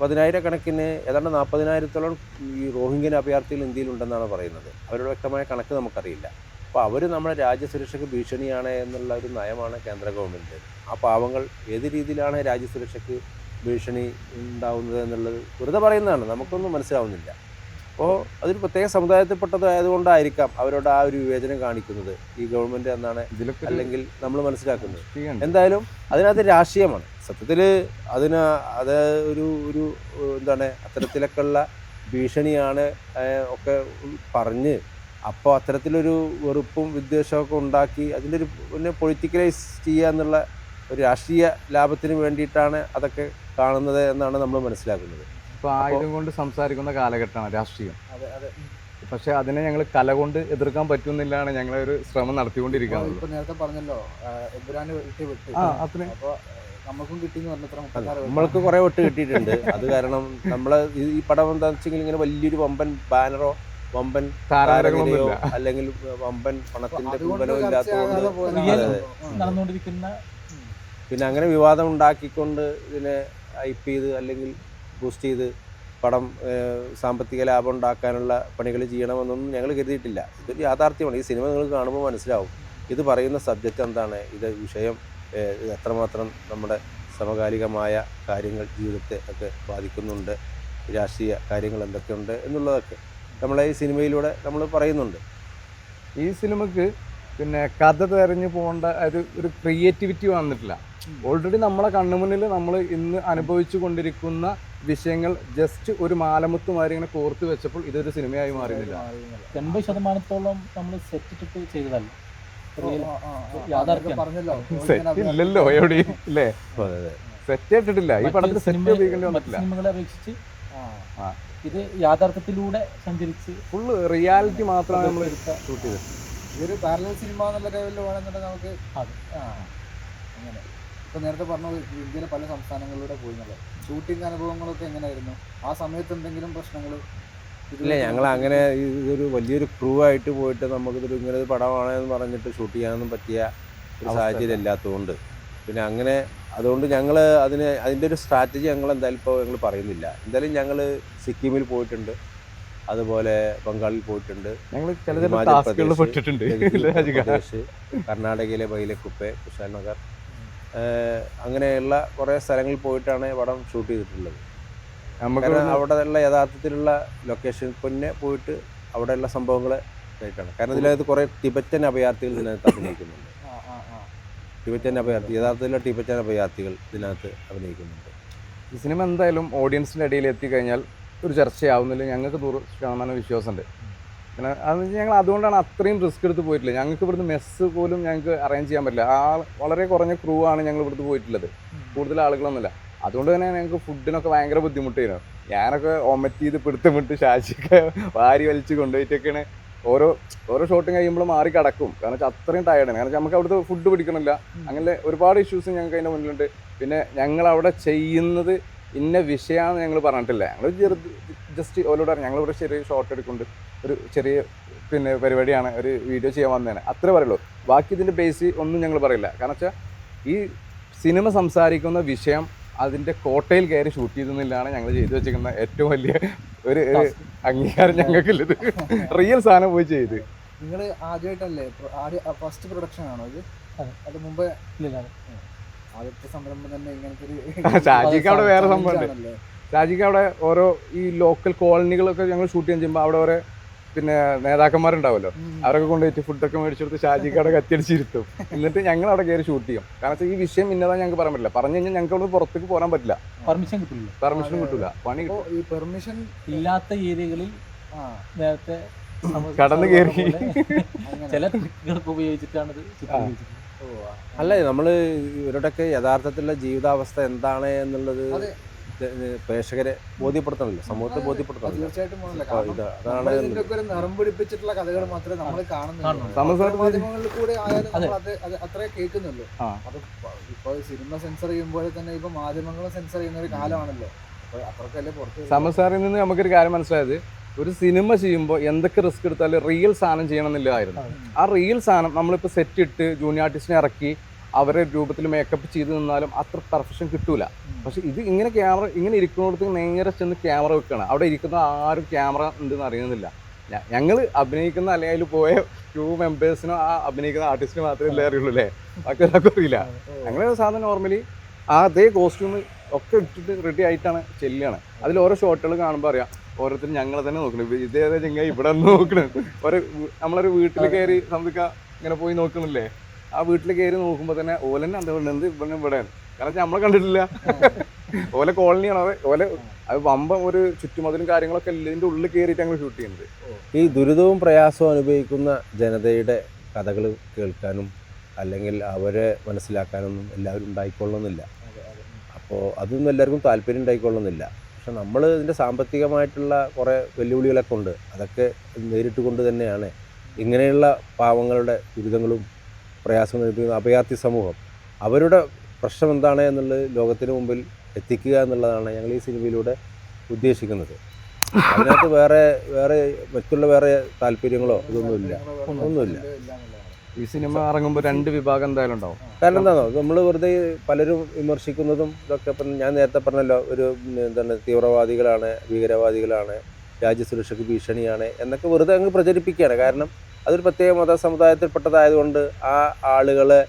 പതിനായിരക്കണക്കിന് ഏതാണ്ട് നാൽപ്പതിനായിരത്തോളം ഈ റോഹിംഗ്യൻ അഭയാർത്ഥികൾ ഇന്ത്യയിലുണ്ടെന്നാണ് പറയുന്നത്. അവരുടെ വ്യക്തമായ കണക്ക് നമുക്കറിയില്ല. അപ്പോൾ അവർ നമ്മുടെ രാജ്യസുരക്ഷയ്ക്ക് ഭീഷണിയാണ് എന്നുള്ള ഒരു നയമാണ് കേന്ദ്ര ഗവൺമെന്റ് ആ പാവങ്ങൾ ഏത് രീതിയിലാണ് രാജ്യസുരക്ഷയ്ക്ക് ഭീഷണി ഉണ്ടാവുന്നത് എന്നുള്ളത് വെറുതെ പറയുന്നതാണ്. നമുക്കൊന്നും മനസ്സിലാവുന്നില്ല. അപ്പോൾ അതൊരു പ്രത്യേക സമുദായത്തിൽപ്പെട്ടതായതുകൊണ്ടായിരിക്കാം അവരോട് ആ ഒരു വിവേചനം കാണിക്കുന്നത് ഈ ഗവൺമെന്റ് എന്നാണ് ഇതിലൊക്കെ അല്ലെങ്കിൽ നമ്മൾ മനസ്സിലാക്കുന്നത്. എന്തായാലും അതിനകത്ത് രാഷ്ട്രീയമാണ്. സത്യത്തിൽ അതിന് അത് ഒരു ഒരു എന്താണ് അത്തരത്തിലൊക്കെയുള്ള ഭീഷണിയാണ് ഒക്കെ പറഞ്ഞ് അപ്പോൾ അത്തരത്തിലൊരു വെറുപ്പും വിദ്വേഷമൊക്കെ ഉണ്ടാക്കി അതിന്റെ ഒരു പിന്നെ പൊളിറ്റിക്കലൈസ് ചെയ്യുക എന്നുള്ള ഒരു രാഷ്ട്രീയ ലാഭത്തിന് വേണ്ടിയിട്ടാണ് അതൊക്കെ കാണുന്നത് എന്നാണ് നമ്മൾ മനസ്സിലാക്കുന്നത്. ഇപ്പൊ ആയുധം കൊണ്ട് സംസാരിക്കുന്ന കാലഘട്ടമാണ് രാഷ്ട്രീയം. അതെ അതെ. പക്ഷെ അതിനെ ഞങ്ങൾ കല കൊണ്ട് എതിർക്കാൻ പറ്റുന്നില്ലാണ് ഞങ്ങൾ ഒരു ശ്രമം നടത്തിക്കൊണ്ടിരിക്കുന്നത്. ഇപ്പൊ നേരത്തെ പറഞ്ഞല്ലോ നമ്മൾക്ക് കുറെ വെട്ട് കിട്ടിയിട്ടുണ്ട്. അത് കാരണം നമ്മൾ ഈ പടം എന്താ വെച്ചെങ്കിൽ ഇങ്ങനെ വലിയൊരു വമ്പൻ ബാനറോ വമ്പൻ താരങ്ങളോ അല്ലെങ്കിൽ വമ്പൻ പണത്തിന്റെ പിൻബലവും ഇല്ലാത്തതുകൊണ്ട് പിന്നെ അങ്ങനെ വിവാദം ഉണ്ടാക്കിക്കൊണ്ട് ഇതിനെ ഹൈപ്പ് ചെയ്ത് അല്ലെങ്കിൽ ബൂസ്റ്റ് ചെയ്ത് പടം സാമ്പത്തിക ലാഭം ഉണ്ടാക്കാനുള്ള പണികൾ ചെയ്യണമെന്നൊന്നും ഞങ്ങൾ കരുതിയിട്ടില്ല. ഇതൊരു യാഥാർത്ഥ്യമാണ്. ഈ സിനിമ നിങ്ങൾ കാണുമ്പോൾ മനസ്സിലാവും. ഇത് പറയുന്ന സബ്ജക്റ്റ് എന്താണ്? ഇത് വിഷയം എത്രമാത്രം നമ്മുടെ സമകാലികമായ കാര്യങ്ങൾ ജീവിതത്തെ ഒക്കെ ബാധിക്കുന്നുണ്ട്? രാഷ്ട്രീയ കാര്യങ്ങൾ എന്തൊക്കെയുണ്ട്? എന്നുള്ളതൊക്കെ നമ്മളെ ഈ സിനിമയിലൂടെ നമ്മൾ പറയുന്നുണ്ട്. ഈ സിനിമക്ക് പിന്നെ കഥ തെരഞ്ഞു പോകേണ്ട ഒരു ഒരു ക്രിയേറ്റിവിറ്റി വന്നിട്ടില്ല. ഓൾറെഡി നമ്മളെ കണ്ണുമുന്നിൽ നമ്മൾ ഇന്ന് അനുഭവിച്ചു കൊണ്ടിരിക്കുന്ന വിഷയങ്ങൾ ജസ്റ്റ് ഒരു മാലമുത്ത് മാതിരി ഇങ്ങനെ കോർത്ത് വെച്ചപ്പോൾ ഇതൊരു സിനിമയായി മാറിയില്ല എൺപത് ശതമാനത്തോളം നമ്മൾ സെറ്റ് ഇട്ടിട്ട് ചെയ്തതല്ല. പറഞ്ഞല്ലോ. സെറ്റ് ഇല്ലല്ലോ എവിടെയും ഇല്ലേ? സെറ്റ് ഇട്ടിട്ടില്ല ഈ പടത്തിൽ സെറ്റ് ഉപയോഗിക്കേണ്ടി മറ്റ് വന്നിട്ടില്ല. സിനിമകളെ അപേക്ഷിച്ച് ഇത് യാഥാർത്ഥ്യത്തിലൂടെ സഞ്ചരിച്ച് ഫുള്ള് റിയാലിറ്റി മാത്രമാണ് നമ്മൾ ഷൂട്ട് ചെയ്തത് ഇതൊരു പാരലൽ സിനിമ എന്നുള്ള ലെവലിൽ വേണമെന്നുണ്ടെങ്കിൽ നമുക്ക് അത്. ആ അങ്ങനെ. ഇപ്പൊ നേരത്തെ പറഞ്ഞു ഇന്ത്യയിലെ പല സംസ്ഥാനങ്ങളിലൂടെ പോയി എന്നുള്ളത് ഷൂട്ടിംഗ് അനുഭവങ്ങളൊക്കെ എങ്ങനെയായിരുന്നു? ആ സമയത്ത് എന്തെങ്കിലും പ്രശ്നങ്ങൾ? ഇല്ല ഞങ്ങൾ അങ്ങനെ ഇതൊരു വലിയൊരു ക്രൂ ആയിട്ട് പോയിട്ട് നമുക്കിതൊരു ഇങ്ങനെ ഒരു പടമാണെന്ന് പറഞ്ഞിട്ട് ഷൂട്ട് ചെയ്യാനൊന്നും പറ്റിയ ഒരു സാഹചര്യം ഇല്ലാത്തതുകൊണ്ട്. പിന്നെ അങ്ങനെ അതുകൊണ്ട് ഞങ്ങൾ അതിന് അതിന്റെ ഒരു സ്ട്രാറ്റജി ഞങ്ങൾ എന്തായാലും ഇപ്പോൾ ഞങ്ങൾ പറയുന്നില്ല. എന്തായാലും ഞങ്ങൾ സിക്കിമിൽ പോയിട്ടുണ്ട്. അതുപോലെ ബംഗാളിൽ പോയിട്ടുണ്ട്. ഞങ്ങൾ ചില ചില ടാസ്കുകളിൽ പെട്ടിട്ടുണ്ട്. കർണാടകയിലെ ബൈലക്കുപ്പെ കുശാൻ നഗർ. അങ്ങനെയുള്ള കുറേ സ്ഥലങ്ങളിൽ പോയിട്ടാണ് പടം ഷൂട്ട് ചെയ്തിട്ടുള്ളത്. നമുക്ക് അവിടെയുള്ള യഥാർത്ഥത്തിലുള്ള ലൊക്കേഷൻ പിന്നെ പോയിട്ട് അവിടെയുള്ള സംഭവങ്ങൾ ആയിട്ടാണ് കാരണം ഇതിനകത്ത് കുറേ ടിബറ്റൻ അഭയാർത്ഥികൾ ഇതിനകത്ത് അഭിനയിക്കുന്നുണ്ട്. ടിബറ്റൻ അഭയാർത്ഥി യഥാർത്ഥത്തിലുള്ള ടിബറ്റൻ അഭയാർത്ഥികൾ ഇതിനകത്ത് അഭിനയിക്കുന്നുണ്ട്. ഈ സിനിമ എന്തായാലും ഓഡിയൻസിന്റെ ഇടയിൽ എത്തിക്കഴിഞ്ഞാൽ ഒരു ചർച്ചയാവുന്നില്ല. ഞങ്ങൾക്ക് നൂറ് ശതമാനം വിശ്വാസമുണ്ട്. പിന്നെ അത് ഞങ്ങൾ അതുകൊണ്ടാണ് അത്രയും റിസ്ക് എടുത്ത് പോയിട്ടില്ല ഞങ്ങൾക്ക് ഇവിടുന്ന് മെസ്സ് പോലും ഞങ്ങൾക്ക് അറേഞ്ച് ചെയ്യാൻ പറ്റില്ല. ആ വളരെ കുറഞ്ഞ ക്രൂ ആണ് ഞങ്ങൾ ഇവിടുന്ന് പോയിട്ടുള്ളത്. കൂടുതൽ ആളുകളൊന്നുമില്ല. അതുകൊണ്ട് തന്നെ ഞങ്ങൾക്ക് ഫുഡിനൊക്കെ ഭയങ്കര ബുദ്ധിമുട്ടായിരുന്നു ഞാനൊക്കെ ഒമറ്റ് ചെയ്ത് പിടുത്തം വിട്ട് ശാശിയൊക്കെ വാരി വലിച്ച് കൊണ്ടുപോയിട്ടൊക്കെയാണ് ഓരോ ഓരോ ഷോട്ടും കഴിയുമ്പോൾ മാറി കിടക്കും. കാരണം വെച്ചാൽ അത്രയും ടയർഡാണ് കാരണം നമുക്ക് അവിടുത്തെ ഫുഡ് പിടിക്കണില്ല. അങ്ങനെ ഒരുപാട് ഇഷ്യൂസ് ഞങ്ങൾക്ക് അതിന്റെ മുന്നിലുണ്ട്. പിന്നെ ഞങ്ങൾ അവിടെ ചെയ്യുന്നത് ഇന്ന വിഷയമാണെന്ന് ഞങ്ങൾ പറഞ്ഞിട്ടില്ല. ഞങ്ങൾ ചെറുത് ജസ്റ്റ് ഓരോട് പറഞ്ഞു. ഞങ്ങളിവിടെ ചെറിയ ഷോർട്ട് എടുക്കുന്നുണ്ട്. ഒരു ചെറിയ പിന്നെ പരിപാടിയാണ്. ഒരു വീഡിയോ ചെയ്യാൻ വന്നതാണ് അത്രേ പറയുള്ളൂ. ബാക്കി ഇതിന്റെ ബേസ് ഒന്നും ഞങ്ങൾ പറയില്ല. കാരണം വെച്ചാൽ ഈ സിനിമ സംസാരിക്കുന്ന വിഷയം അതിന്റെ കോട്ടയിൽ കയറി ഷൂട്ട് ചെയ്തെന്നില്ലാണ് ഞങ്ങൾ ചെയ്തു വെച്ചിരിക്കുന്ന ഏറ്റവും വലിയ ഒരു ഒരു അംഗീകാരം ഞങ്ങൾക്കുള്ളത്. റിയൽ സാധനം പോയി ചെയ്ത്. നിങ്ങൾ ആദ്യമായിട്ടല്ലേ? ആദ്യം ഫസ്റ്റ് പ്രൊഡക്ഷൻ ആണോ ഇത്? അതെ. അത് മുമ്പേ? ഇല്ല ആദ്യത്തെ സംരംഭം തന്നെ ഇങ്ങനത്തെ ഷാജിക്ക് അവിടെ വേറെ സംഭവമുണ്ട്. ഷാജിക്ക് അവിടെ ഓരോ ഈ ലോക്കൽ കോളനികളൊക്കെ ഞങ്ങൾ ഷൂട്ട് ചെയ്യാൻ ചെയ്യുമ്പോൾ അവിടെ ഓരോ പിന്നെ നേതാക്കന്മാരുണ്ടാവല്ലോ. അവരൊക്കെ കൊണ്ടുപോയിട്ട് ഫുഡൊക്കെ മേടിച്ചെടുത്ത് ഷാജിക്ക് അവിടെ കത്തിയടിച്ചിരുത്തും. എന്നിട്ട് ഞങ്ങൾ അവിടെ കയറി ഷൂട്ട് ചെയ്യും. കാരണം ഈ വിഷയം ഇന്നതാ ഞങ്ങൾക്ക് പറയാൻ പറ്റില്ല. പറഞ്ഞു കഴിഞ്ഞാൽ ഞങ്ങൾക്ക് അവിടെ പുറത്തേക്ക് പോകാൻ പറ്റില്ല. പെർമിഷൻ കിട്ടില്ല പെർമിഷൻ കിട്ടില്ല പണി ഈ പെർമിഷൻ ഇല്ലാത്ത ഏരിയകളിൽ നേരത്തെ കടന്നു കയറി. ചില ഉപയോഗിച്ചിട്ടാണ് ഇത്. അല്ല? നമ്മൾ ഇവരുടെയൊക്കെ യഥാർത്ഥത്തിലുള്ള ജീവിതാവസ്ഥ എന്താണ് എന്നുള്ളത് പ്രേക്ഷകരെ ബോധ്യപ്പെടുത്തണമല്ലോ. സമൂഹത്തെ ബോധ്യപ്പെടുത്തണമല്ലോ. തീർച്ചയായിട്ടും നിറം പിടിപ്പിച്ചിട്ടുള്ള കഥകൾ മാത്രമേ നമ്മൾ കാണുന്നുള്ളൂ. കൂടെ ആയാലും അത്. അത് അത്രേ കേൾക്കുന്നുള്ളൂ. അത് ഇപ്പൊ സിനിമ സെൻസർ ചെയ്യുമ്പോൾ തന്നെ ഇപ്പൊ മാധ്യമങ്ങളും സെൻസർ ചെയ്യുന്ന ഒരു കാലമാണല്ലോ. അപ്പൊ അത്രക്കല്ലേ പുറത്ത് സമസാറിൽ നിന്ന് നമുക്കൊരു കാര്യം മനസ്സിലായത്. ഒരു സിനിമ ചെയ്യുമ്പോൾ എന്തൊക്കെ റിസ്ക് എടുത്താലും റിയൽ സാധനം ചെയ്യണം എന്നില്ലായിരുന്നു ആ റിയൽ സാധനം നമ്മളിപ്പോൾ സെറ്റ് ഇട്ട് ജൂനിയർ ആർട്ടിസ്റ്റിനെ ഇറക്കി അവരെ രൂപത്തിൽ മേക്കപ്പ് ചെയ്ത് നിന്നാലും അത്ര പെർഫെക്ഷൻ കിട്ടൂല. പക്ഷെ ഇത് ഇങ്ങനെ ക്യാമറ ഇങ്ങനെ ഇരിക്കുന്നിടത്ത് നേരെ ചെന്ന് ക്യാമറ വെക്കുകയാണ് അവിടെ ഇരിക്കുന്ന ആരും ക്യാമറ ഉണ്ടെന്ന് അറിയുന്നില്ല. ഞങ്ങൾ അഭിനയിക്കുന്ന അല്ലെങ്കിൽ അതിൽ പോയ ക്യൂ മെമ്പേഴ്സിനോ ആ അഭിനയിക്കുന്ന ആർട്ടിസ്റ്റിന് മാത്രമേ അറിയുള്ളൂ അല്ലേ? ബാക്കി ഒരാൾക്കും അറിയില്ല. ഞങ്ങൾ സാധനം നോർമലി ആ അതേ കോസ്റ്റ്യൂം ഒക്കെ ഇട്ടിട്ട് റെഡി ആയിട്ടാണ് ചെല്ലുകയാണ്. അതിൽ ഓരോ ഷോട്ടുകൾ കാണുമ്പോൾ അറിയാം. ഓരോരുത്തരും ഞങ്ങളെ തന്നെ നോക്കണം. ഇതേതാ ചെങ്ങ ഇവിടെ നോക്കണം. ഒരു നമ്മളൊരു വീട്ടിൽ കയറി സംതിക്ക ഇങ്ങനെ പോയി നോക്കണില്ലേ? ആ വീട്ടിൽ കയറി നോക്കുമ്പോൾ തന്നെ ഓലെന്നെ അന്ത പറയുന്നത് എന്ത് ഇവിടെ ഇവിടെ? കാരണം വെച്ചാൽ നമ്മളെ കണ്ടിട്ടില്ല. ഓലെ കോളനിയാണ്. അത് ഓലെ അത് വമ്പം ഒരു ചുറ്റുമതിലും കാര്യങ്ങളൊക്കെ ഇതിന്റെ ഉള്ളിൽ കയറിയിട്ട് ഞങ്ങൾ ഷൂട്ട് ചെയ്യുന്നത്. ഈ ദുരിതവും പ്രയാസവും അനുഭവിക്കുന്ന ജനതയുടെ കഥകൾ കേൾക്കാനും അല്ലെങ്കിൽ അവരെ മനസ്സിലാക്കാനൊന്നും എല്ലാവരും ഉണ്ടായിക്കൊള്ളുന്നില്ല. അപ്പോൾ അതൊന്നും എല്ലാവർക്കും താല്പര്യം ഉണ്ടായിക്കൊള്ളുന്നില്ല. പക്ഷെ നമ്മൾ ഇതിന്റെ സാമ്പത്തികമായിട്ടുള്ള കുറേ വെല്ലുവിളികളൊക്കെ ഉണ്ട്. അതൊക്കെ നേരിട്ട് കൊണ്ട് തന്നെയാണ് ഇങ്ങനെയുള്ള പാവങ്ങളുടെ ദുരിതങ്ങളും പ്രയാസം നേരിടുന്ന അഭയാർത്ഥി സമൂഹം. അവരുടെ പ്രശ്നം എന്താണ് എന്നുള്ളത് ലോകത്തിന് മുമ്പിൽ എത്തിക്കുക എന്നുള്ളതാണ് ഞങ്ങൾ ഈ സിനിമയിലൂടെ ഉദ്ദേശിക്കുന്നത്. അതിനകത്ത് വേറെ വേറെ മറ്റുള്ള വേറെ താല്പര്യങ്ങളോ ഇതൊന്നുമില്ല. ഒന്നുമില്ല. ഈ സിനിമ ഇറങ്ങുമ്പോൾ രണ്ട് വിഭാഗം എന്തായാലും ഉണ്ടാവും. കാരണം എന്താണോ നമ്മൾ വെറുതെ പലരും വിമർശിക്കുന്നതും ഇതൊക്കെ ഞാൻ നേരത്തെ പറഞ്ഞല്ലോ ഒരു എന്താണ് തീവ്രവാദികളാണ് ഭീകരവാദികളാണ് രാജ്യസുരക്ഷയ്ക്ക് ഭീഷണിയാണ് എന്നൊക്കെ വെറുതെ അങ്ങ് പ്രചരിപ്പിക്കുകയാണ്. കാരണം അതൊരു പ്രത്യേക മത സമുദായത്തിൽപ്പെട്ടതായതുകൊണ്ട് ആ ആളുകളെ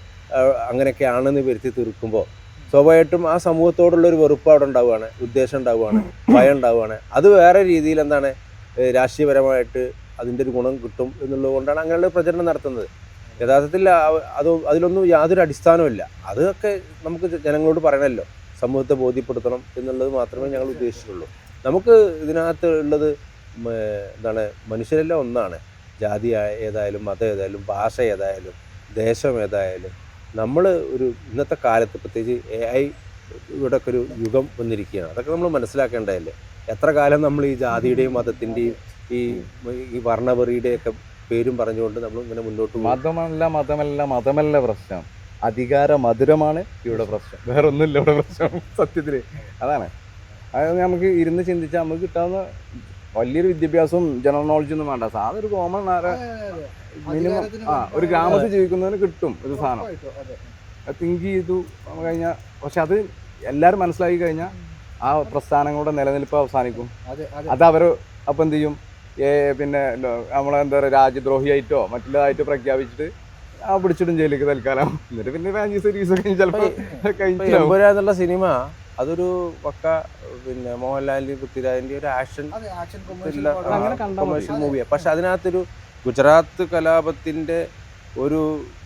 അങ്ങനെയൊക്കെയാണെന്ന് വരുത്തി തീർക്കുമ്പോൾ സ്വാഭാവികമായിട്ടും ആ സമൂഹത്തോടുള്ള ഒരു വെറുപ്പ് അവിടെ ഉണ്ടാവുകയാണ് ഉദ്ദേശം ഉണ്ടാവുകയാണ് ഭയം ഉണ്ടാവുകയാണ്. അത് വേറെ രീതിയിൽ എന്താണ് രാഷ്ട്രീയപരമായിട്ട് അതിന്റെ ഒരു ഗുണം കിട്ടും എന്നുള്ളത് കൊണ്ടാണ് അങ്ങനെയുള്ള പ്രചരണം നടത്തുന്നത്. യഥാർത്ഥത്തിൽ അത് അതിലൊന്നും യാതൊരു അടിസ്ഥാനമില്ല അതൊക്കെ നമുക്ക് ജനങ്ങളോട് പറയണമല്ലോ സമൂഹത്തെ ബോധ്യപ്പെടുത്തണം എന്നുള്ളത് മാത്രമേ ഞങ്ങൾ ഉദ്ദേശിച്ചിട്ടുള്ളൂ നമുക്ക് ഇതിനകത്ത് ഉള്ളത് എന്താണ് മനുഷ്യരെല്ലാം ഒന്നാണ്. ജാതി ഏതായാലും മതം ഏതായാലും ഭാഷ ഏതായാലും ദേശം ഏതായാലും. നമ്മൾ ഒരു ഇന്നത്തെ കാലത്ത് പ്രത്യേകിച്ച് എ ഐ ഇവിടെയൊക്കെ ഒരു യുഗം വന്നിരിക്കുകയാണ്. അതൊക്കെ നമ്മൾ മനസ്സിലാക്കേണ്ടതല്ലേ? എത്ര കാലം നമ്മൾ ഈ ജാതിയുടെയും മതത്തിന്റെയും ഈ ഈ വർണപെറിയുടെയൊക്കെ പേരും പറഞ്ഞുകൊണ്ട് നമ്മൾ ഇങ്ങനെ മുന്നോട്ട് പോകും. മതമല്ല മതമല്ല മതമല്ല പ്രശ്നം. അധികാര മധുരമാണ് ഇവിടെ പ്രശ്നം. വേറെ ഒന്നുമില്ല ഇവിടെ പ്രശ്നം സത്യത്തിൽ. അതാണ്. അതായത് നമുക്ക് ഇരുന്ന് ചിന്തിച്ചാൽ നമുക്ക് കിട്ടാവുന്ന വലിയൊരു വിദ്യാഭ്യാസവും ജനറൽ നോളജും ഒന്നും വേണ്ട. സാധനം ഒരു കോമൺ. മിനിമം ആ ഒരു ഗ്രാമത്തിൽ ജീവിക്കുന്നതിന് കിട്ടും ഒരു സാധനം. തിങ്ക് ചെയ്തു കഴിഞ്ഞാൽ പക്ഷെ അത് എല്ലാവരും മനസ്സിലാക്കി കഴിഞ്ഞാൽ ആ പ്രസ്ഥാനങ്ങളുടെ നിലനിൽപ്പ് അവസാനിക്കും. അതെ, അവർ അപ്പം എന്ത് ചെയ്യും? പിന്നെ നമ്മളെ എന്താ പറയുക രാജ്യദ്രോഹിയായിട്ടോ മറ്റുള്ളതായിട്ടോ പ്രഖ്യാപിച്ചിട്ട് ആ പിടിച്ചിടും ജയിലേക്ക് തൽക്കാലം. എന്നിട്ട് പിന്നെ ഫാൻസി സീരീസ് ഒക്കെ ചിലപ്പോൾ എന്നുള്ള സിനിമ അതൊരു പക്ക പിന്നെ മോഹൻലാലിന്റെ പൃഥ്വിരാജിന്റെ ഒരു ആക്ഷൻ. കൊമേഴ്ഷ്യൽ മൂവിയാണ് പക്ഷെ അതിനകത്തൊരു ഗുജറാത്ത് കലാപത്തിന്റെ ഒരു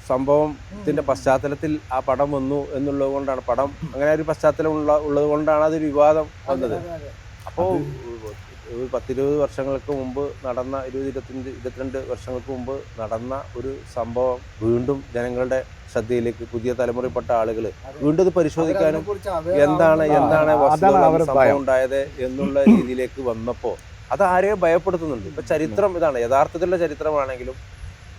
സംഭവത്തിന്റെ പശ്ചാത്തലത്തിൽ ആ പടം വന്നു എന്നുള്ളത് കൊണ്ടാണ്. പടം അങ്ങനെ ഒരു പശ്ചാത്തലം ഉള്ള ഉള്ളത് കൊണ്ടാണ് അതൊരു വിവാദം വന്നത്. അപ്പോൾ ഒരു പത്തിരുപത് വർഷങ്ങൾക്ക് മുമ്പ് നടന്ന ഇരുപത് ഇരുപത്തഞ്ച് ഇരുപത്തിരണ്ട് വർഷങ്ങൾക്ക് മുമ്പ് നടന്ന ഒരു സംഭവം വീണ്ടും ജനങ്ങളുടെ ശ്രദ്ധയിലേക്ക് പുതിയ തലമുറയിൽപ്പെട്ട ആളുകൾ വീണ്ടും ഇത് പരിശോധിക്കാനും എന്താണ് എന്താണ് സംഭവം ഉണ്ടായത് എന്നുള്ള രീതിയിലേക്ക് വന്നപ്പോൾ അത് ആരെയും ഭയപ്പെടുത്തുന്നുണ്ട്? ഇപ്പം ചരിത്രം ഇതാണ് യഥാർത്ഥത്തിലുള്ള ചരിത്രമാണെങ്കിലും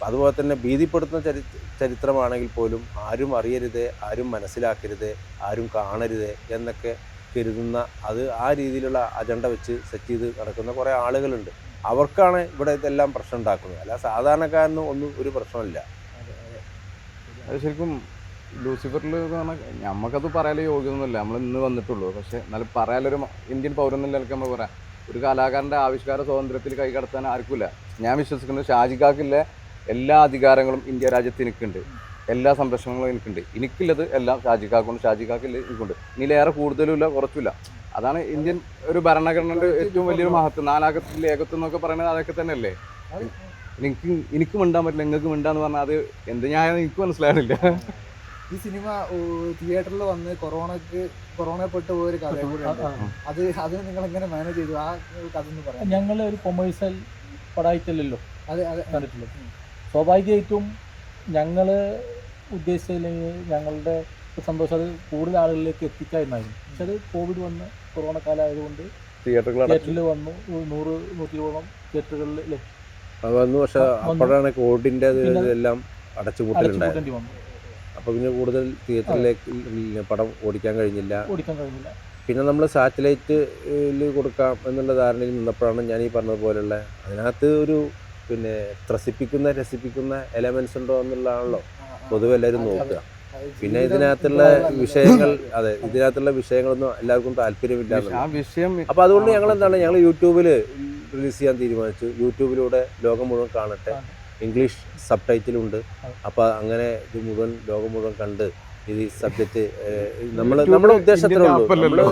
അതുപോലെ തന്നെ ഭീതിപ്പെടുത്തുന്ന ചരി ചരിത്രമാണെങ്കിൽ പോലും ആരും അറിയരുത് ആരും മനസ്സിലാക്കരുത് ആരും കാണരുത് എന്നൊക്കെ കരുതുന്ന അത് ആ രീതിയിലുള്ള അജണ്ട വെച്ച് സെറ്റ് ചെയ്ത് നടക്കുന്ന കുറേ ആളുകളുണ്ട്. അവർക്കാണ് ഇവിടെ ഇതെല്ലാം പ്രശ്നം ഉണ്ടാക്കുന്നത്. അല്ല സാധാരണക്കാരന് ഒന്നും ഒരു പ്രശ്നമില്ല. അത് ശരിക്കും ലൂസിഫറിൽ നമുക്കത് പറയാനുള്ള യോഗ്യമൊന്നുമില്ല നമ്മൾ ഇന്ന് വന്നിട്ടുള്ളൂ. പക്ഷെ എന്നാലും പറയാനൊരു ഇന്ത്യൻ പൗരം നിലയ്ക്ക് നമ്മൾ പറയാം. ഒരു കലാകാരന്റെ ആവിഷ്കാര സ്വാതന്ത്ര്യത്തിൽ കൈ കടത്താൻ ആർക്കുമില്ല. ഞാൻ വിശ്വസിക്കുന്നത് ഷാജിക്കാക്കില്ല എല്ലാ അധികാരങ്ങളും ഇന്ത്യ രാജ്യത്ത് എല്ലാ സംരക്ഷണങ്ങളും എനിക്കുണ്ട്. എനിക്കുള്ളത് എല്ലാം ഷാജിക്കാക്കുണ്ട് ഷാജിക്കാക്കില്ല എനിക്കുണ്ട്. ഇതിലേറെ കൂടുതലും ഇല്ല കുറച്ചില്ല അതാണ് ഇന്ത്യൻ ഒരു ഭരണഘടനയുടെ ഏറ്റവും വലിയൊരു മഹത്വം. നാലാകത്തിൽ ഏകത്വം എന്നൊക്കെ പറയുന്നത് അതൊക്കെ തന്നെയല്ലേ? എനിക്ക് എനിക്ക് മിണ്ടാൻ പറ്റില്ല നിങ്ങൾക്ക് മിണ്ടാന്ന് പറഞ്ഞാൽ അത് എന്ത് ഞാൻ എനിക്ക് മനസ്സിലാകുന്നില്ല ഈ സിനിമ തിയേറ്ററിൽ വന്ന് കൊറോണക്ക് കൊറോണ പെട്ട് പോയൊരു കഥ അത് അത് അതിന് നിങ്ങൾ എങ്ങനെ മാനേജ് ചെയ്തു? ആ കഥ എന്ന് പറയാം ഞങ്ങൾ ഒരു കൊമേഴ്സ്യൽ പടായിട്ടില്ലല്ലോ അതെ അതെ. കണ്ടിട്ടില്ല സ്വാഭാവികമായിട്ടും ഞങ്ങൾ ഉദ്ദേശിച്ചില്ലെങ്കിൽ ഞങ്ങളുടെ സന്തോഷം അത് കൂടുതൽ ആളുകളിലേക്ക് എത്തിക്കാമായിരുന്നു പക്ഷെ അത് കോവിഡ് വന്ന് കൊറോണ കാലമായതുകൊണ്ട് തിയേറ്ററിൽ വന്നു. നൂറ് നൂറ്റി ഇരുപതോളം തിയേറ്ററുകളിൽ വന്നു പക്ഷെ അപ്പോഴാണ് കോവിഡിന്റെ ഇതെല്ലാം എല്ലാം അടച്ചുപൂട്ടലുണ്ടായത് അപ്പോൾ പിന്നെ കൂടുതൽ തിയേറ്ററിലേക്ക് പടം ഓടിക്കാൻ കഴിഞ്ഞില്ല. ഓടിക്കാൻ കഴിഞ്ഞില്ല. പിന്നെ നമ്മൾ സാറ്റലൈറ്റിൽ കൊടുക്കാം എന്നുള്ള ധാരണയിൽ നിന്നപ്പോഴാണ് ഞാൻ ഈ പറഞ്ഞതുപോലുള്ള അതിനകത്ത് ഒരു പിന്നെ ത്രസിപ്പിക്കുന്ന രസിപ്പിക്കുന്ന എലമെന്റ്സ് ഉണ്ടോ എന്നുള്ളതാണല്ലോ. പൊതുവെ എല്ലാവരും നോക്കുക. പിന്നെ ഇതിനകത്തുള്ള വിഷയങ്ങൾ അതെ ഇതിനകത്തുള്ള വിഷയങ്ങളൊന്നും എല്ലാവർക്കും താല്പര്യമില്ല അപ്പൊ അതുകൊണ്ട് ഞങ്ങൾ എന്താണ് ഞങ്ങൾ യൂട്യൂബിൽ റിലീസ് ചെയ്യാൻ തീരുമാനിച്ചു. യൂട്യൂബിലൂടെ ലോകം മുഴുവൻ കാണട്ടെ. ഇംഗ്ലീഷ് സബ് ടൈറ്റിലുണ്ട് അപ്പോൾ അങ്ങനെ ഇത് മുഴുവൻ ലോകം മുഴുവൻ കണ്ട് ഇത് ഈ സബ്ജക്റ്റ് നമ്മൾ നമ്മുടെ ഉദ്ദേശത്തിലേ ഉള്ളൂ.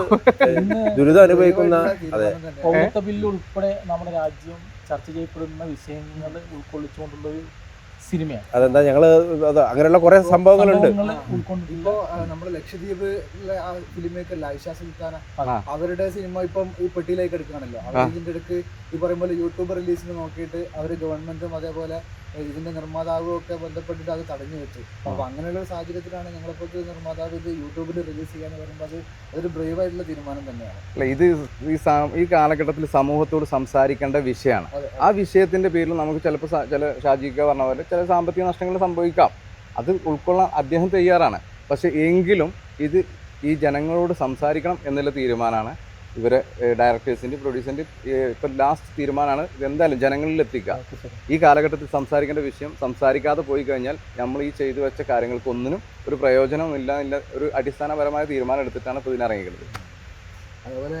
ദുരിതം അനുഭവിക്കുന്ന അതെ. ബില്ല് ഉൾപ്പെടെ നമ്മുടെ രാജ്യം ചർച്ച ചെയ്യപ്പെടുന്ന വിഷയങ്ങൾ ഉൾക്കൊള്ളിച്ചുകൊണ്ടുള്ള ഒരു സിനിമയാണ് അതെന്താ ഞങ്ങൾ അങ്ങനെയുള്ള കുറെ സംഭവങ്ങളുണ്ട്. ഇപ്പോ നമ്മുടെ ലക്ഷദ്വീപ് ആ ഫിലിം മേക്കർ ലൈഷ സുൽത്താന. അവരുടെ സിനിമ ഇപ്പം ഈ പെട്ടിയിലേക്ക് എടുക്കുകയാണല്ലോ അവർ അടുക്ക് ഇതിന്റെ ഇടയ്ക്ക് ഈ പറയുമ്പോൾ യൂട്യൂബ് റിലീസിന് നോക്കിയിട്ട് അവർ ഗവൺമെന്റും അതേപോലെ ഇതിന്റെ നിർമ്മാതാവും ഒക്കെ ബന്ധപ്പെട്ടിട്ട് അത് തടഞ്ഞു വെച്ചു. അപ്പൊ അങ്ങനെയുള്ള സാഹചര്യത്തിലാണ് ഞങ്ങളെപ്പോഴത്തെ നിർമ്മാതാവ് ഇത് യൂട്യൂബിൽ റിലീസ് ചെയ്യാന്ന് പറയുമ്പോൾ അത് അതൊരു ബ്രേവ് ആയിട്ടുള്ള തീരുമാനം തന്നെയാണ്. അല്ല ഇത് ഈ ഈ കാലഘട്ടത്തിൽ സമൂഹത്തോട് സംസാരിക്കേണ്ട വിഷയമാണ്. ആ വിഷയത്തിന്റെ പേരിൽ നമുക്ക് ചിലപ്പോൾ ചില ഷാജിക്ക പറഞ്ഞ പോലെ ചില സാമ്പത്തിക നഷ്ടങ്ങൾ സംഭവിക്കാം. അത് ഉൾക്കൊള്ളാൻ അദ്ദേഹം തയ്യാറാണ്. പക്ഷെ എങ്കിലും ഇത് ഈ ജനങ്ങളോട് സംസാരിക്കണം എന്നുള്ള തീരുമാനമാണ് ഇവരെ ഡയറക്ടേഴ്സിന്റെ പ്രൊഡ്യൂസറിന്റെ ഇപ്പം ലാസ്റ്റ് തീരുമാനമാണ് ഇതെന്തായാലും ജനങ്ങളിൽ എത്തിക്കുക. ഈ കാലഘട്ടത്തിൽ സംസാരിക്കേണ്ട വിഷയം സംസാരിക്കാതെ പോയി കഴിഞ്ഞാൽ നമ്മൾ ഈ ചെയ്തു വെച്ച കാര്യങ്ങൾക്കൊന്നിനും ഒരു പ്രയോജനവും ഇല്ല ഇല്ല ഒരു അടിസ്ഥാനപരമായ തീരുമാനം എടുത്തിട്ടാണ് ഇപ്പോൾ ഇതിനിറങ്ങിയത് അതുപോലെ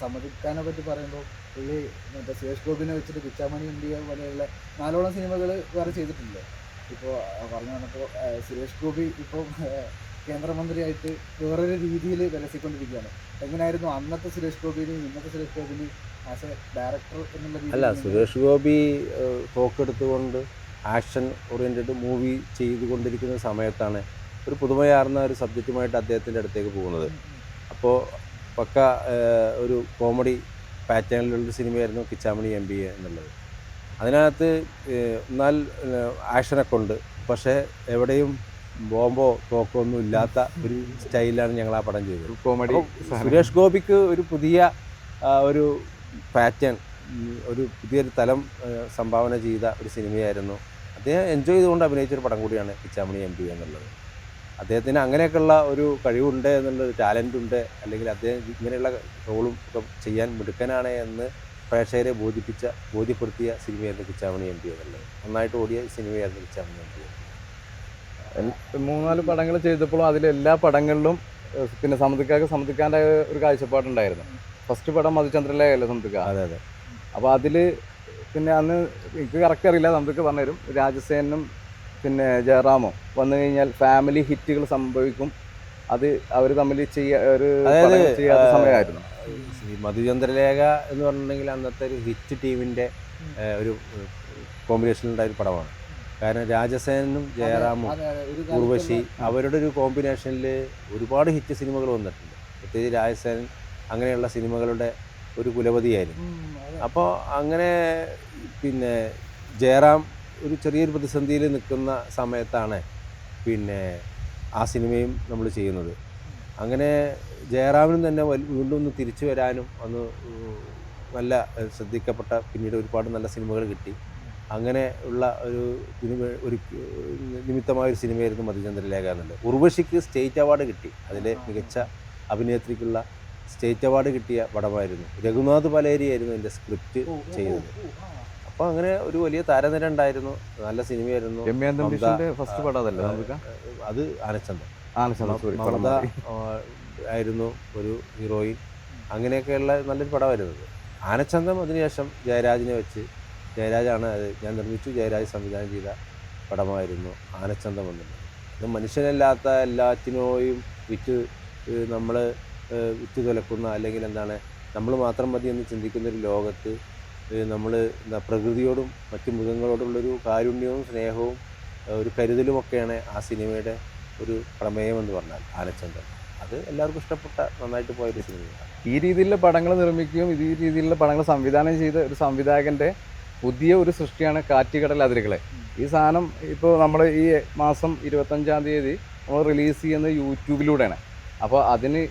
സമ്മതിക്കാനെ പറ്റി പറയുമ്പോൾ പുള്ളി മറ്റേ സുരേഷ് ഗോപിനെ വെച്ചിട്ട് പിച്ചാമണി ഇന്ത്യ പോലെയുള്ള നാലോളം സിനിമകൾ വേറെ ചെയ്തിട്ടുണ്ട് ഇപ്പോൾ പറഞ്ഞു വന്നപ്പോൾ സുരേഷ് ഗോപി ഇപ്പം ഏഹ്, കേന്ദ്രമന്ത്രിയായിട്ട് വേറൊരു രീതിയിൽ വിലസിക്കൊണ്ടിരിക്കുകയാണ്. എങ്ങനെയായിരുന്നു അന്നത്തെ സുരേഷ് ഗോപിനെയും ഇന്നത്തെ സുരേഷ് ഗോപിനെയും ആസ് എ ഡയറക്ടർ എന്നുള്ള അല്ല സുരേഷ് ഗോപി തോക്കെടുത്തുകൊണ്ട് ആക്ഷൻ ഓറിയന്റഡ് മൂവി ചെയ്തുകൊണ്ടിരിക്കുന്ന സമയത്താണ് ഒരു പുതുമയാർന്ന ഒരു സബ്ജക്റ്റുമായിട്ട് അദ്ദേഹത്തിന്റെ അടുത്തേക്ക് പോകുന്നത്. അപ്പോൾ പക്ക ഒരു കോമഡി പാറ്റേണിലുള്ളൊരു സിനിമയായിരുന്നു കിച്ചാമണി എം ബി എ എന്നുള്ളത്. അതിനകത്ത് എന്നാൽ ആക്ഷനൊക്കെ ഉണ്ട്. പക്ഷേ എവിടെയും ബോംബോ തോക്കോ ഒന്നും ഇല്ലാത്ത ഒരു സ്റ്റൈലാണ് ഞങ്ങൾ ആ പടം ചെയ്തത്. കോമഡി സുരേഷ് ഗോപിക്ക് ഒരു പുതിയ ഒരു പാറ്റേൺ ഒരു പുതിയൊരു തലം സംഭാവന ചെയ്ത ഒരു സിനിമയായിരുന്നു. അദ്ദേഹം എൻജോയ് ചെയ്തുകൊണ്ട് അഭിനയിച്ചൊരു പടം കൂടിയാണ് പിച്ചാമണി എം പി എന്നുള്ളത്. അദ്ദേഹത്തിന് അങ്ങനെയൊക്കെയുള്ള ഒരു കഴിവുണ്ട് എന്നുള്ളൊരു ടാലന്റ് ഉണ്ട് അല്ലെങ്കിൽ അദ്ദേഹം ഇങ്ങനെയുള്ള റോളും ഒക്കെ ചെയ്യാൻ മിടുക്കനാണ് എന്ന് പ്രേക്ഷകരെ ബോധിപ്പിച്ച ബോധ്യപ്പെടുത്തിയ സിനിമയായിരുന്നു പിച്ചാമണി എം പി എന്നുള്ളത്. നന്നായിട്ട് ഓടിയ സിനിമയായിരുന്നു പിച്ചാമണി എം പി മൂന്നാൽ പടങ്ങൾ ചെയ്തപ്പോഴും അതിലെ എല്ലാ പടങ്ങളിലും പിന്നെ സമുദ്രക്കാർക്ക് സമുദ്രക്കാന്റെ ഒരു കാഴ്ചപ്പാടുണ്ടായിരുന്നു. ഫസ്റ്റ് പടം മധുചന്ദ്രലേഖല്ലേ സമുദ്രക്ക അതെ അതെ. അപ്പോൾ അതിൽ പിന്നെ അന്ന് എനിക്ക് കറക്റ്റ് അറിയില്ല നമുക്ക് പറഞ്ഞുതരും. രാജസേനും പിന്നെ ജയറാമോ വന്നു കഴിഞ്ഞാൽ ഫാമിലി ഹിറ്റുകൾ സംഭവിക്കും. അത് അവർ തമ്മിൽ ചെയ്യാ ഒരു ചെയ്യാത്ത സമയമായിരുന്നു. മധുചന്ദ്രലേഖ എന്ന് പറഞ്ഞിട്ടുണ്ടെങ്കിൽ അന്നത്തെ ഒരു ഹിറ്റ് ടീമിന്റെ ഒരു കോമ്പിനേഷനിലുണ്ടായ ഒരു പടമാണ്. കാരണം രാജസേനും ജയറാമും ഉർവശി അവരുടെ ഒരു കോമ്പിനേഷനിൽ ഒരുപാട് ഹിറ്റ് സിനിമകൾ വന്നിട്ടുണ്ട്. പ്രത്യേകിച്ച് രാജസേൻ അങ്ങനെയുള്ള സിനിമകളുടെ ഒരു കുലപതിയായിരുന്നു. അപ്പോൾ അങ്ങനെ പിന്നെ ജയറാം ഒരു ചെറിയൊരു പ്രതിസന്ധിയിൽ നിൽക്കുന്ന സമയത്താണ് പിന്നെ ആ സിനിമയും നമ്മൾ ചെയ്യുന്നത്. അങ്ങനെ ജയറാമിനും തന്നെ വീണ്ടും ഒന്ന് തിരിച്ചു വരാനും ഒന്ന് നല്ല ശ്രദ്ധിക്കപ്പെട്ട പിന്നീട് ഒരുപാട് നല്ല സിനിമകൾ കിട്ടി. അങ്ങനെ ഉള്ള ഒരു സിനിമ ഒരു നിമിത്തമായ ഒരു സിനിമയായിരുന്നു മധുചന്ദ്രലേഖ എന്നുള്ളത്. ഉർവശിക്ക് സ്റ്റേറ്റ് അവാർഡ് കിട്ടി. അതിലെ മികച്ച അഭിനേത്രിക്കുള്ള സ്റ്റേറ്റ് അവാർഡ് കിട്ടിയ പടമായിരുന്നു. രഘുനാഥ് പലേരി ആയിരുന്നു എന്റെ സ്ക്രിപ്റ്റ് ചെയ്തത്. അപ്പോൾ അങ്ങനെ ഒരു വലിയ താരനിര ഉണ്ടായിരുന്നു നല്ല സിനിമയായിരുന്നു. ഫസ്റ്റ് പടം അതല്ലേ അത് ആനച്ചന്തം. ആനച്ചന്ദ് മമത ആയിരുന്നു ഒരു ഹീറോയിൻ. അങ്ങനെയൊക്കെയുള്ള നല്ലൊരു പടമായിരുന്നു ആനച്ചന്ദം ആനച്ചന്തം അതിനുശേഷം ജയരാജിനെ വെച്ച് ജയരാജാണ് അത്. ഞാൻ നിർമ്മിച്ചു. ജയരാജ് സംവിധാനം ചെയ്ത പടമായിരുന്നു ആനച്ചന്തം എന്നുള്ളത് ഇത് മനുഷ്യനല്ലാത്ത എല്ലാറ്റിനെയും വിറ്റ് നമ്മൾ വിറ്റ് തുലക്കുന്ന അല്ലെങ്കിൽ എന്താണ് നമ്മൾ മാത്രം മതി എന്ന് ചിന്തിക്കുന്ന ഒരു ലോകത്ത് നമ്മൾ എന്താ പ്രകൃതിയോടും മറ്റ് മൃഗങ്ങളോടുള്ളൊരു കാരുണ്യവും സ്നേഹവും ഒരു കരുതലുമൊക്കെയാണ് ആ സിനിമയുടെ ഒരു പ്രമേയം എന്ന് പറഞ്ഞാൽ ആനച്ചന്തം. അത് എല്ലാവർക്കും ഇഷ്ടപ്പെട്ട നന്നായിട്ട് പോയൊരു സിനിമയാണ്. ഈ രീതിയിലുള്ള പടങ്ങൾ നിർമ്മിക്കുകയും ഈ രീതിയിലുള്ള പടങ്ങൾ സംവിധാനം ചെയ്ത ഒരു സംവിധായകന്റെ പുതിയ ഒരു സൃഷ്ടിയാണ് കാറ്റുകടൽ അതിരുകളെ. ഈ സാധനം ഇപ്പോൾ നമ്മൾ ഈ മാസം ഇരുപത്തഞ്ചാം തീയതി നമ്മൾ റിലീസ് ചെയ്യുന്നത് യൂട്യൂബിലൂടെയാണ്. അപ്പോൾ അതിന്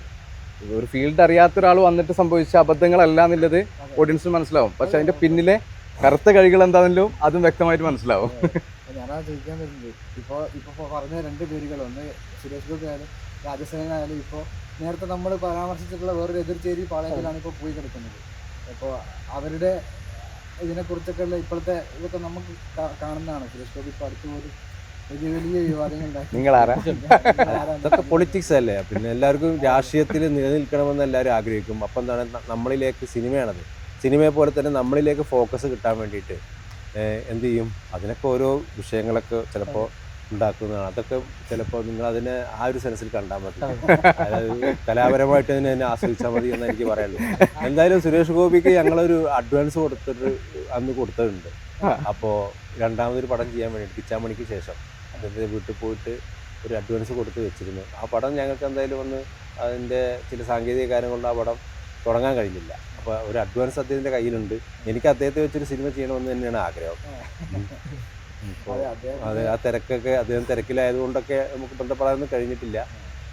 ഒരു ഫീൽഡ് അറിയാത്ത ഒരാൾ വന്നിട്ട് സംഭവിച്ച അബദ്ധങ്ങളല്ല എന്നുള്ളത് ഓഡിയൻസിന് മനസ്സിലാവും. പക്ഷെ അതിന്റെ പിന്നിലെ കറുത്ത കഴികൾ എന്താണെങ്കിലും അതും വ്യക്തമായിട്ട് മനസ്സിലാവും. ഞാനാ ചോദിക്കാൻ വരുന്നത്. ഇപ്പോൾ ഇപ്പോൾ പറഞ്ഞ രണ്ട് പേരുകൾ ഒന്ന് സുരേഷ് ഗോപി ആയാലും രാജസേനായാലും ഇപ്പോൾ നേരത്തെ നമ്മൾ പരാമർശിച്ചിട്ടുള്ള വേറൊരു എതിർചേരി പാളയത്തിലാണ് ഇപ്പോൾ പോയി കിടക്കുന്നത്. അപ്പോൾ അവരുടെ ഇതിനെക്കുറിച്ചൊക്കെയുള്ള ഇപ്പോഴത്തെ ഇതൊക്കെ നമുക്ക് കാണുന്നതാണ്. സുരേഷ് ഗോപി ഇപ്പോൾ അടുത്ത പോലും വലിയ വലിയ വിവാദങ്ങൾ ഉണ്ടാക്കി. നിങ്ങളാരാ? അതൊക്കെ പൊളിറ്റിക്സ് അല്ലേ? പിന്നെ എല്ലാവർക്കും രാഷ്ട്രീയത്തിൽ നിലനിൽക്കണമെന്ന് എല്ലാവരും ആഗ്രഹിക്കും. അപ്പം എന്താണ് നമ്മളിലേക്ക് സിനിമയാണത്. സിനിമയെ പോലെ തന്നെ നമ്മളിലേക്ക് ഫോക്കസ് കിട്ടാൻ വേണ്ടിയിട്ട് എന്ത് ചെയ്യും? അതിനൊക്കെ ഓരോ വിഷയങ്ങളൊക്കെ ചിലപ്പോൾ ഉണ്ടാക്കുന്നതാണ്. അതൊക്കെ ചിലപ്പോൾ നിങ്ങൾ അതിനെ ആ ഒരു സെൻസിൽ കണ്ടാൽ മതി. അതായത് കലാപരമായിട്ട് തന്നെ എന്നെ ആസ്വദിച്ചാൽ മതി എന്ന് എനിക്ക് പറയാനുള്ളൂ. എന്തായാലും സുരേഷ് ഗോപിക്ക് ഞങ്ങളൊരു അഡ്വാൻസ് കൊടുത്തിട്ട് അന്ന് കൊടുത്തിട്ടുണ്ട് അപ്പോൾ രണ്ടാമതൊരു പടം ചെയ്യാൻ വേണ്ടിയിട്ട് കിച്ചാമണിക്ക് ശേഷം അദ്ദേഹത്തിന്റെ വീട്ടിൽ പോയിട്ട് ഒരു അഡ്വാൻസ് കൊടുത്ത് വെച്ചിരുന്നു. ആ പടം ഞങ്ങൾക്ക് എന്തായാലും ഒന്ന് അതിന്റെ ചില സാങ്കേതിക കാര്യം കൊണ്ട് ആ പടം തുടങ്ങാൻ കഴിഞ്ഞില്ല. അപ്പോൾ ഒരു അഡ്വാൻസ് അദ്ദേഹത്തിന്റെ കയ്യിലുണ്ട്. എനിക്ക് അദ്ദേഹത്തെ വെച്ചൊരു സിനിമ ചെയ്യണമെന്ന് തന്നെയാണ് ആഗ്രഹം. അതെ ആ തിരക്കൊക്കെ അദ്ദേഹം തിരക്കിലായതുകൊണ്ടൊക്കെ നമുക്ക് ബന്ധപ്പെടാനൊന്നും കഴിഞ്ഞിട്ടില്ല.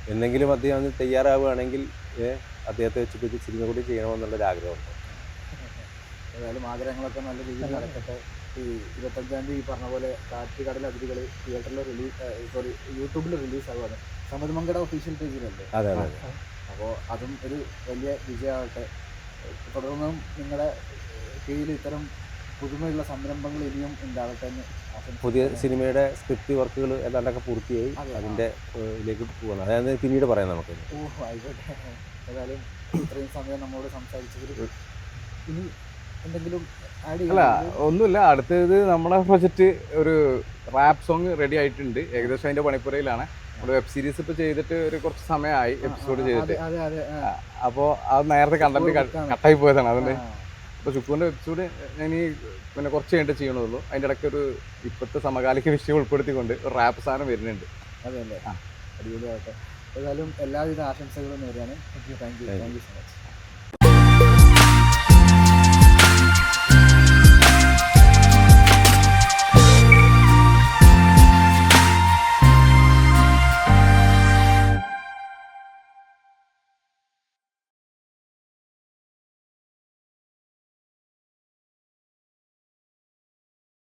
എന്നെങ്കിലും അദ്ദേഹം അന്ന് തയ്യാറാവുകയാണെങ്കിൽ അദ്ദേഹത്തെ വെച്ച് ഒരു സിനിമ കൂടി ചെയ്യണമെന്നുള്ളൊരു ആഗ്രഹമുണ്ട്. ഏതായാലും ആഗ്രഹങ്ങളൊക്കെ നല്ല രീതിയിൽ നടക്കട്ടെ. ഈ ഇരുപത്തഞ്ചാം തീയതി പറഞ്ഞ പോലെ കാറ്റ് കടൽ അതിരുകൾ തിയേറ്ററിൽ റിലീസ് സോറി യൂട്യൂബിൽ റിലീസ് ആവുകയാണ് മങ്കട ഒഫീഷ്യൽ പേജിലുണ്ട് അതെ അതെ അപ്പോൾ അതും ഒരു വലിയ വിജയമാകട്ടെ. തുടർന്നും നിങ്ങളുടെ കീഴിൽ ഇത്തരം പുതുമയുള്ള സംരംഭങ്ങൾ ഇനിയും ഉണ്ടാകട്ടെ എന്ന്. പുതിയ സിനിമയുടെ സ്ക്രിപ്റ്റ് വർക്കുകൾ ഏതാണ്ടൊക്കെ പൂർത്തിയായി അതെ. അതിന്റെ ഇതിലേക്ക് പോകണം അതായത് പിന്നീട് പറയാം നമുക്ക്. ഓ ആയിക്കോട്ടെ. ഏതായാലും ഇത്രയും സമയം നമ്മോട് സംസാരിച്ചതിൽ ഇനി എന്തെങ്കിലും ആഡ് അല്ല ഒന്നുമില്ല. അടുത്തത് നമ്മുടെ പ്രൊജക്റ്റ് ഒരു റാപ്പ് സോങ് റെഡി ആയിട്ടുണ്ട്. ഏകദേശം അതിന്റെ പണിപ്പുരയിലാണ്. നമ്മുടെ വെബ് സീരീസ് ഇപ്പൊ ചെയ്തിട്ട് ഒരു കുറച്ച് സമയമായി എപ്പിസോഡ് ചെയ്തിട്ട്. അതെ അതെ അപ്പോൾ അത് നേരത്തെ കണ്ടന്റ് കട്ടായി പോയതാണ്. അതുകൊണ്ട് ആ. അപ്പോൾ ശുക്കൂറിന്റെ എപ്പിസോഡ് ഞാൻ ഈ പിന്നെ കുറച്ച് കഴിഞ്ഞിട്ട് ചെയ്യണുള്ളൂ. അതിന്റെ ഇടയ്ക്ക് ഒരു ഇപ്പോഴത്തെ സമകാലിക വിഷയം ഉൾപ്പെടുത്തിക്കൊണ്ട് ഒരു റാപ്പ് സാധനം വരുന്നുണ്ട്. അതെ അല്ലേ. അടിപൊളിയാവട്ടെ. ഏതായാലും എല്ലാവിധ ആശംസകളും നേരെയാണ് thank you thank you so much